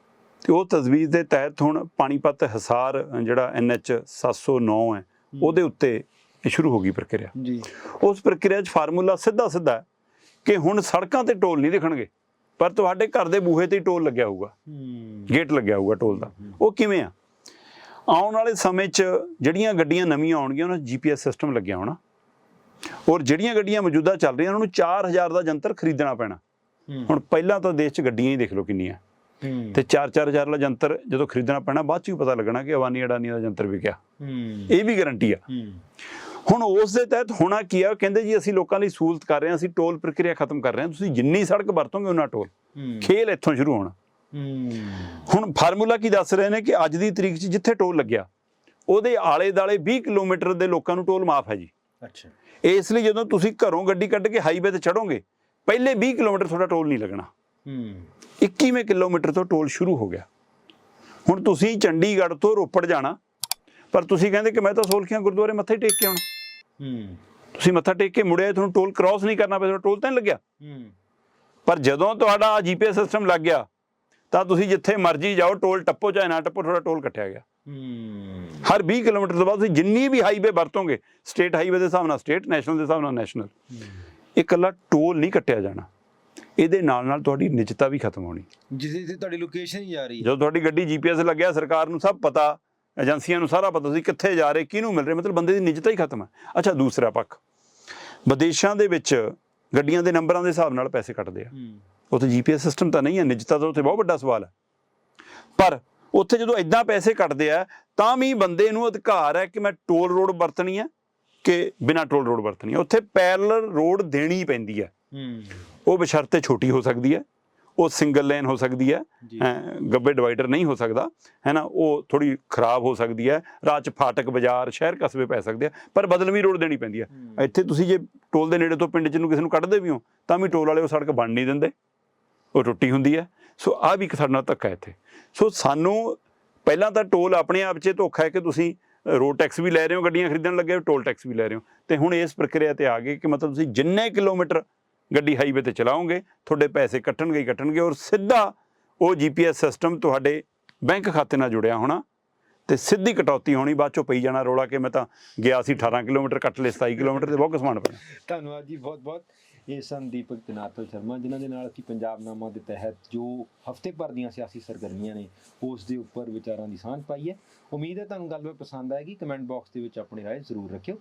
ਤੇ ਉਹ ਤਜਵੀਜ਼ ਦੇ ਤਹਿਤ ਹੁਣ ਪਾਣੀਪਤ ਹਿਸਾਰ ਜਿਹੜਾ ਐਨਐਚ 709 ਹੈ ਉਹਦੇ ਉੱਤੇ ਸ਼ੁਰੂ ਹੋ ਗਈ ਪ੍ਰਕਿਰਿਆ। ਜੀ। ਉਸ ਪ੍ਰਕਿਰਿਆ 'ਚ ਫਾਰਮੂਲਾ ਸਿੱਧਾ ਸਿੱਧਾ ਹੈ ਕਿ ਹੁਣ ਸੜਕਾਂ ਤੇ ਟੋਲ ਨਹੀਂ ਦਿਖਣਗੇ ਪਰ ਤੁਹਾਡੇ ਘਰ ਦੇ ਬੂਹੇ ਤੇ ਟੋਲ ਲੱਗਿਆ ਹੋਊਗਾ। ਗੇਟ ਲੱਗਿਆ ਹੋਊਗਾ ਟੋਲ ਦਾ। ਉਹ ਕਿਵੇਂ ਆ? ਆਉਣ ਵਾਲੇ ਸਮੇਂ 'ਚ ਜਿਹੜੀਆਂ ਗੱਡੀਆਂ ਨਵੀਆਂ ਆਉਣਗੀਆਂ ਉਹਨਾਂ 'ਚ ਜੀਪੀਐਸ ਸਿਸਟਮ ਲੱਗਿਆ ਹੋਣਾ। ਔਰ ਜਿਹੜੀਆਂ ਗੱਡੀਆਂ ਮੌਜੂਦਾ ਚੱਲ ਰਹੀਆਂ ਉਹਨਾਂ ਨੂੰ 4000 ਦਾ ਯੰਤਰ ਖਰੀਦਣਾ ਪੈਣਾ। ਹੁਣ ਪਹਿਲਾਂ ਤਾਂ ਦੇਸ਼ 'ਚ ਗੱਡੀਆਂ ਹੀ ਦੇਖ ਲਓ ਕਿੰਨੀਆਂ। ਹੂੰ। ਤੇ 4-4000 ਵਾਲਾ ਯੰਤਰ ਜਦੋਂ ਖਰੀਦਣਾ ਪੈਣਾ ਬਾਅਦ 'ਚ ਵੀ ਪਤਾ ਲੱਗਣਾ ਕਿ ਅਵਾਨੀ ਅਡਾਨੀ ਦਾ ਯੰਤਰ ਵਿਕਿਆ। ਹੂੰ। ਇਹ ਵੀ ਗਾਰੰਟੀ ਆ। ਹੂੰ। ਹੁਣ ਉਸ ਦੇ ਤਹਿਤ ਹੋਣਾ ਕੀ ਆ ਕਹਿੰਦੇ ਜੀ ਅਸੀਂ ਲੋਕਾਂ ਲਈ ਸਹੂਲਤ ਕਰ ਰਹੇ ਹਾਂ ਅਸੀਂ ਟੋਲ ਪ੍ਰਕਿਰਿਆ ਖਤਮ ਕਰ ਰਹੇ ਹਾਂ ਤੁਸੀਂ ਜਿੰਨੀ ਸੜਕ ਵਰਤੋਗੇ ਉਹਨਾਂ ਟੋਲ। ਹੂੰ। ਖੇਲ ਇੱਥੋਂ ਸ਼ੁਰੂ ਹੋਣਾ। ਹੂੰ। ਹੁਣ ਫਾਰਮੂਲਾ ਕੀ ਦੱਸ ਰਹੇ ਨੇ ਕਿ ਅੱਜ ਦੀ ਤਰੀਕ 'ਚ ਜਿੱਥੇ ਟੋਲ ਲੱਗਿਆ ਉਹਦੇ ਆਲੇ ਦਾਲੇ 20 ਕਿਲੋਮੀਟਰ ਦੇ ਲੋਕਾਂ ਨੂੰ ਟੋਲ ਮਾਫ ਹੈ ਜੀ। ਅੱਛਾ। ਇਸ ਲਈ ਜਦੋਂ ਤੁਸੀਂ ਘਰੋਂ ਗੱਡੀ ਕੱਢ ਕੇ ਹਾਈਵੇ ਤੇ ਚੜੋਗੇ ਪਹਿਲੇ 20 ਕਿਲੋਮੀਟਰ ਤੁਹਾਡਾ ਟੋਲ ਨਹੀਂ ਲੱਗਣਾ। ਹੂੰ। 21ਵੇਂ ਕਿਲੋਮੀਟਰ ਤੋਂ ਟੋਲ ਸ਼ੁਰੂ ਹੋ ਗਿਆ। ਹੁਣ ਤੁਸੀਂ ਚੰਡੀਗੜ੍ਹ ਤੋਂ ਰੋਪੜ ਜਾਣਾ ਪਰ ਤੁਸੀਂ ਕਹਿੰਦੇ ਕਿ ਮੈਂ ਤਾਂ ਸੋਲਖੀਆਂ ਗੁਰਦੁਆਰੇ ਮੱਥੇ ਟੇਕ ਕੇ ਆਉਣਾ। ਹੂੰ। ਤੁਸੀਂ ਮੱਥਾ ਟੇਕ ਕੇ ਮੁੜਿਆ ਤੁਹਾਨੂੰ ਟੋਲ ਕ੍ਰਾਸ ਨਹੀਂ ਕਰਨਾ ਪਿਆ ਟੋਲ ਤਾਂ ਨਹੀਂ ਲੱਗਿਆ। ਹੂੰ। ਪਰ ਜਦੋਂ ਤੁਹਾਡਾ ਜੀਪੀਐਸ ਸਿਸਟਮ ਲੱਗ ਗਿਆ ਤਾਂ ਤੁਸੀਂ ਜਿੱਥੇ ਮਰਜ਼ੀ ਜਾਓ ਟੋਲ ਟੱਪੋ ਚਾਹੇ ਨਾ ਟੱਪੋ ਤੁਹਾਡਾ ਟੋਲ ਕੱਟਿਆ ਗਿਆ। ਹੂੰ। ਹਰ 20 ਕਿਲੋਮੀਟਰ ਤੋਂ ਬਾਅਦ ਤੁਸੀਂ ਜਿੰਨੀ ਵੀ ਹਾਈਵੇ ਵਰਤੋਗੇ ਸਟੇਟ ਹਾਈਵੇ ਦੇ ਹਿਸਾਬ ਨਾਲ ਸਟੇਟ ਨੈਸ਼ਨਲ ਦੇ ਹਿਸਾਬ ਨਾਲ ਨੈਸ਼ਨਲ ਇਕੱਲਾ ਟੋਲ ਨਹੀਂ ਕੱਟਿਆ ਜਾਣਾ। ਇਹਦੇ ਨਾਲ ਨਾਲ ਤੁਹਾਡੀ ਨਿਜਤਾ ਵੀ ਖਤਮ ਹੋਣੀ। ਜਿਸ ਤੇ ਤੁਹਾਡੀ ਲੋਕੇਸ਼ਨ ਹੀ ਜਾ ਰਹੀ ਹੈ। ਜਦੋਂ ਤੁਹਾਡੀ ਗੱਡੀ ਜੀਪੀਐਸ ਲੱਗਿਆ ਸਰਕਾਰ ਨੂੰ ਸਭ ਪਤਾ ਏਜੰਸੀਆਂ ਨੂੰ ਸਾਰਾ ਪਤਾ ਸੀ ਕਿੱਥੇ ਜਾ ਰਹੇ ਕਿਹਨੂੰ ਮਿਲ ਰਹੇ ਮਤਲਬ ਬੰਦੇ ਦੀ ਨਿਜਤਾ ਹੀ ਖਤਮ ਹੈ। ਅੱਛਾ ਦੂਸਰਾ ਪੱਖ। ਵਿਦੇਸ਼ਾਂ ਦੇ ਵਿੱਚ ਗੱਡੀਆਂ ਦੇ ਨੰਬਰਾਂ ਦੇ ਹਿਸਾਬ ਨਾਲ ਪੈਸੇ ਕੱਟਦੇ ਆ। ਉੱਥੇ ਜੀਪੀਐਸ ਸਿਸਟਮ ਤਾਂ ਨਹੀਂ ਹੈ ਨਿਜਤਾ ਤਾਂ ਉੱਥੇ ਬਹੁਤ ਵੱਡਾ ਸਵਾਲ ਹੈ। ਪਰ ਉੱਥੇ ਜਦੋਂ ਇਦਾਂ ਪੈਸੇ ਕੱਟਦੇ ਆ ਤਾਂ ਵੀ ਬੰਦੇ ਨੂੰ ਅਧਿਕਾਰ ਹੈ ਕਿ ਮੈਂ ਟੋਲ ਰੋਡ ਵਰਤਣੀ ਹੈ। ਕਿ ਬਿਨਾ ਟੋਲ ਰੋਡ ਵਰਤਣੀ ਹੈ। ਉੱਥੇ ਪੈਰਲਲ ਰੋਡ ਦੇਣੀ ਪੈਂਦੀ ਹੈ। ਹੂੰ। ਉਹ ਬਸ਼ਰਤੇ ਛੋਟੀ ਹੋ ਸਕਦੀ ਹੈ। ਉਹ ਸਿੰਗਲ ਲੇਨ ਹੋ ਸਕਦੀ ਹੈ। ਗੱਬੇ ਡਿਵਾਈਡਰ ਨਹੀਂ ਹੋ ਸਕਦਾ। ਹੈ ਨਾ ਉਹ ਥੋੜੀ ਖਰਾਬ ਹੋ ਸਕਦੀ ਹੈ। ਰਾਹ 'ਚ ਫਾਟਕ ਬਾਜ਼ਾਰ ਸ਼ਹਿਰ ਕਸਬੇ ਪੈ ਸਕਦੇ ਆ ਪਰ ਬਦਲਵੀਂ ਰੋਡ ਦੇਣੀ ਪੈਂਦੀ ਹੈ। ਇੱਥੇ ਤੁਸੀਂ ਜੇ ਟੋਲ ਦੇ ਨੇੜੇ ਤੋਂ ਪਿੰਡ 'ਚ ਨੂੰ ਕਿਸੇ ਨੂੰ ਕੱਢਦੇ ਵੀ ਹੋ ਤਾਂ ਵੀ ਟੋਲ ਵਾਲੇ ਉਹ ਸੜਕ ਬਣ ਨਹੀਂ ਦਿੰਦੇ। ਉਹ ਟੁੱਟੀ ਹੁੰਦੀ ਹੈ। ਸੋ ਆ ਵੀ ਇੱਕ ਸਾਡੇ ਨਾਲ ਧੱਕਾ ਇੱਥੇ। ਸੋ ਸਾਨੂੰ ਪਹਿਲਾਂ ਤਾਂ ਟੋਲ ਆਪਣੇ ਆਪ 'ਚ ਧੋਖਾ ਹੈ ਕਿ ਤੁਸੀਂ ਰੋਡ ਟੈਕਸ ਵੀ ਲੈ ਰਹੇ ਹੋ, ਗੱਡੀਆਂ ਖਰੀਦਣ ਲੱਗੇ ਹੋ ਟੋਲ ਟੈਕਸ ਵੀ ਲੈ ਰਹੇ ਹੋ। ਤੇ ਹੁਣ ਇਸ ਪ੍ਰਕਿਰਿਆ ਤੇ ਆ ਗਏ ਕਿ ਮਤਲਬ ਤੁਸੀਂ ਜਿੰਨੇ ਕਿਲੋਮੀਟਰ ਗੱਡੀ ਹਾਈਵੇ ਤੇ ਚਲਾਓਗੇ, ਤੁਹਾਡੇ ਪੈਸੇ ਕੱਟਣਗੇ ਹੀ ਕੱਟਣਗੇ ਔਰ ਸਿੱਧਾ ਉਹ ਜੀਪੀਐਸ ਸਿਸਟਮ ਤੁਹਾਡੇ ਬੈਂਕ ਖਾਤੇ ਨਾਲ ਜੁੜਿਆ ਹੋਣਾ ਤੇ ਸਿੱਧੀ ਕਟੌਤੀ ਹੋਣੀ, ਬਾਅਦ ਚੋਂ ਪਈ ਜਾਣਾ ਰੋਲਾ ਕਿ ਮੈਂ ਤਾਂ ਗਿਆ ਸੀ 18 ਕਿਲੋਮੀਟਰ, ਕੱਟ ਲਏ 27 ਕਿਲੋਮੀਟਰ ਤੇ ਬਹੁਤ ਕਸਮਾਨ ਪੈਣਾ ਧੰਨਵਾਦ ਜੀ ਬਹੁਤ ਬਹੁਤ ਇਹ ਸਨ ਦੀਪਕ ਤਨਾਤਲ ਸ਼ਰਮਾ ਜਿਨ੍ਹਾਂ ਦੇ ਨਾਲ ਅਸੀਂ ਪੰਜਾਬ ਨਾਮਾ ਦੇ ਤਹਿਤ ਜੋ ਹਫ਼ਤੇ ਭਰ ਦੀਆਂ ਸਿਆਸੀ ਸਰਗਰਮੀਆਂ ਨੇ ਉਸ ਦੇ ਉੱਪਰ ਵਿਚਾਰਾਂ ਦੀ ਸਾਂਝ ਪਾਈ ਹੈ ਉਮੀਦ ਹੈ ਤੁਹਾਨੂੰ ਗੱਲਬਾਤ ਪਸੰਦ ਆਏਗੀ ਕਮੈਂਟ ਬਾਕਸ ਦੇ ਵਿੱਚ ਆਪਣੀ رائے ਜ਼ਰੂਰ ਰੱਖਿਓ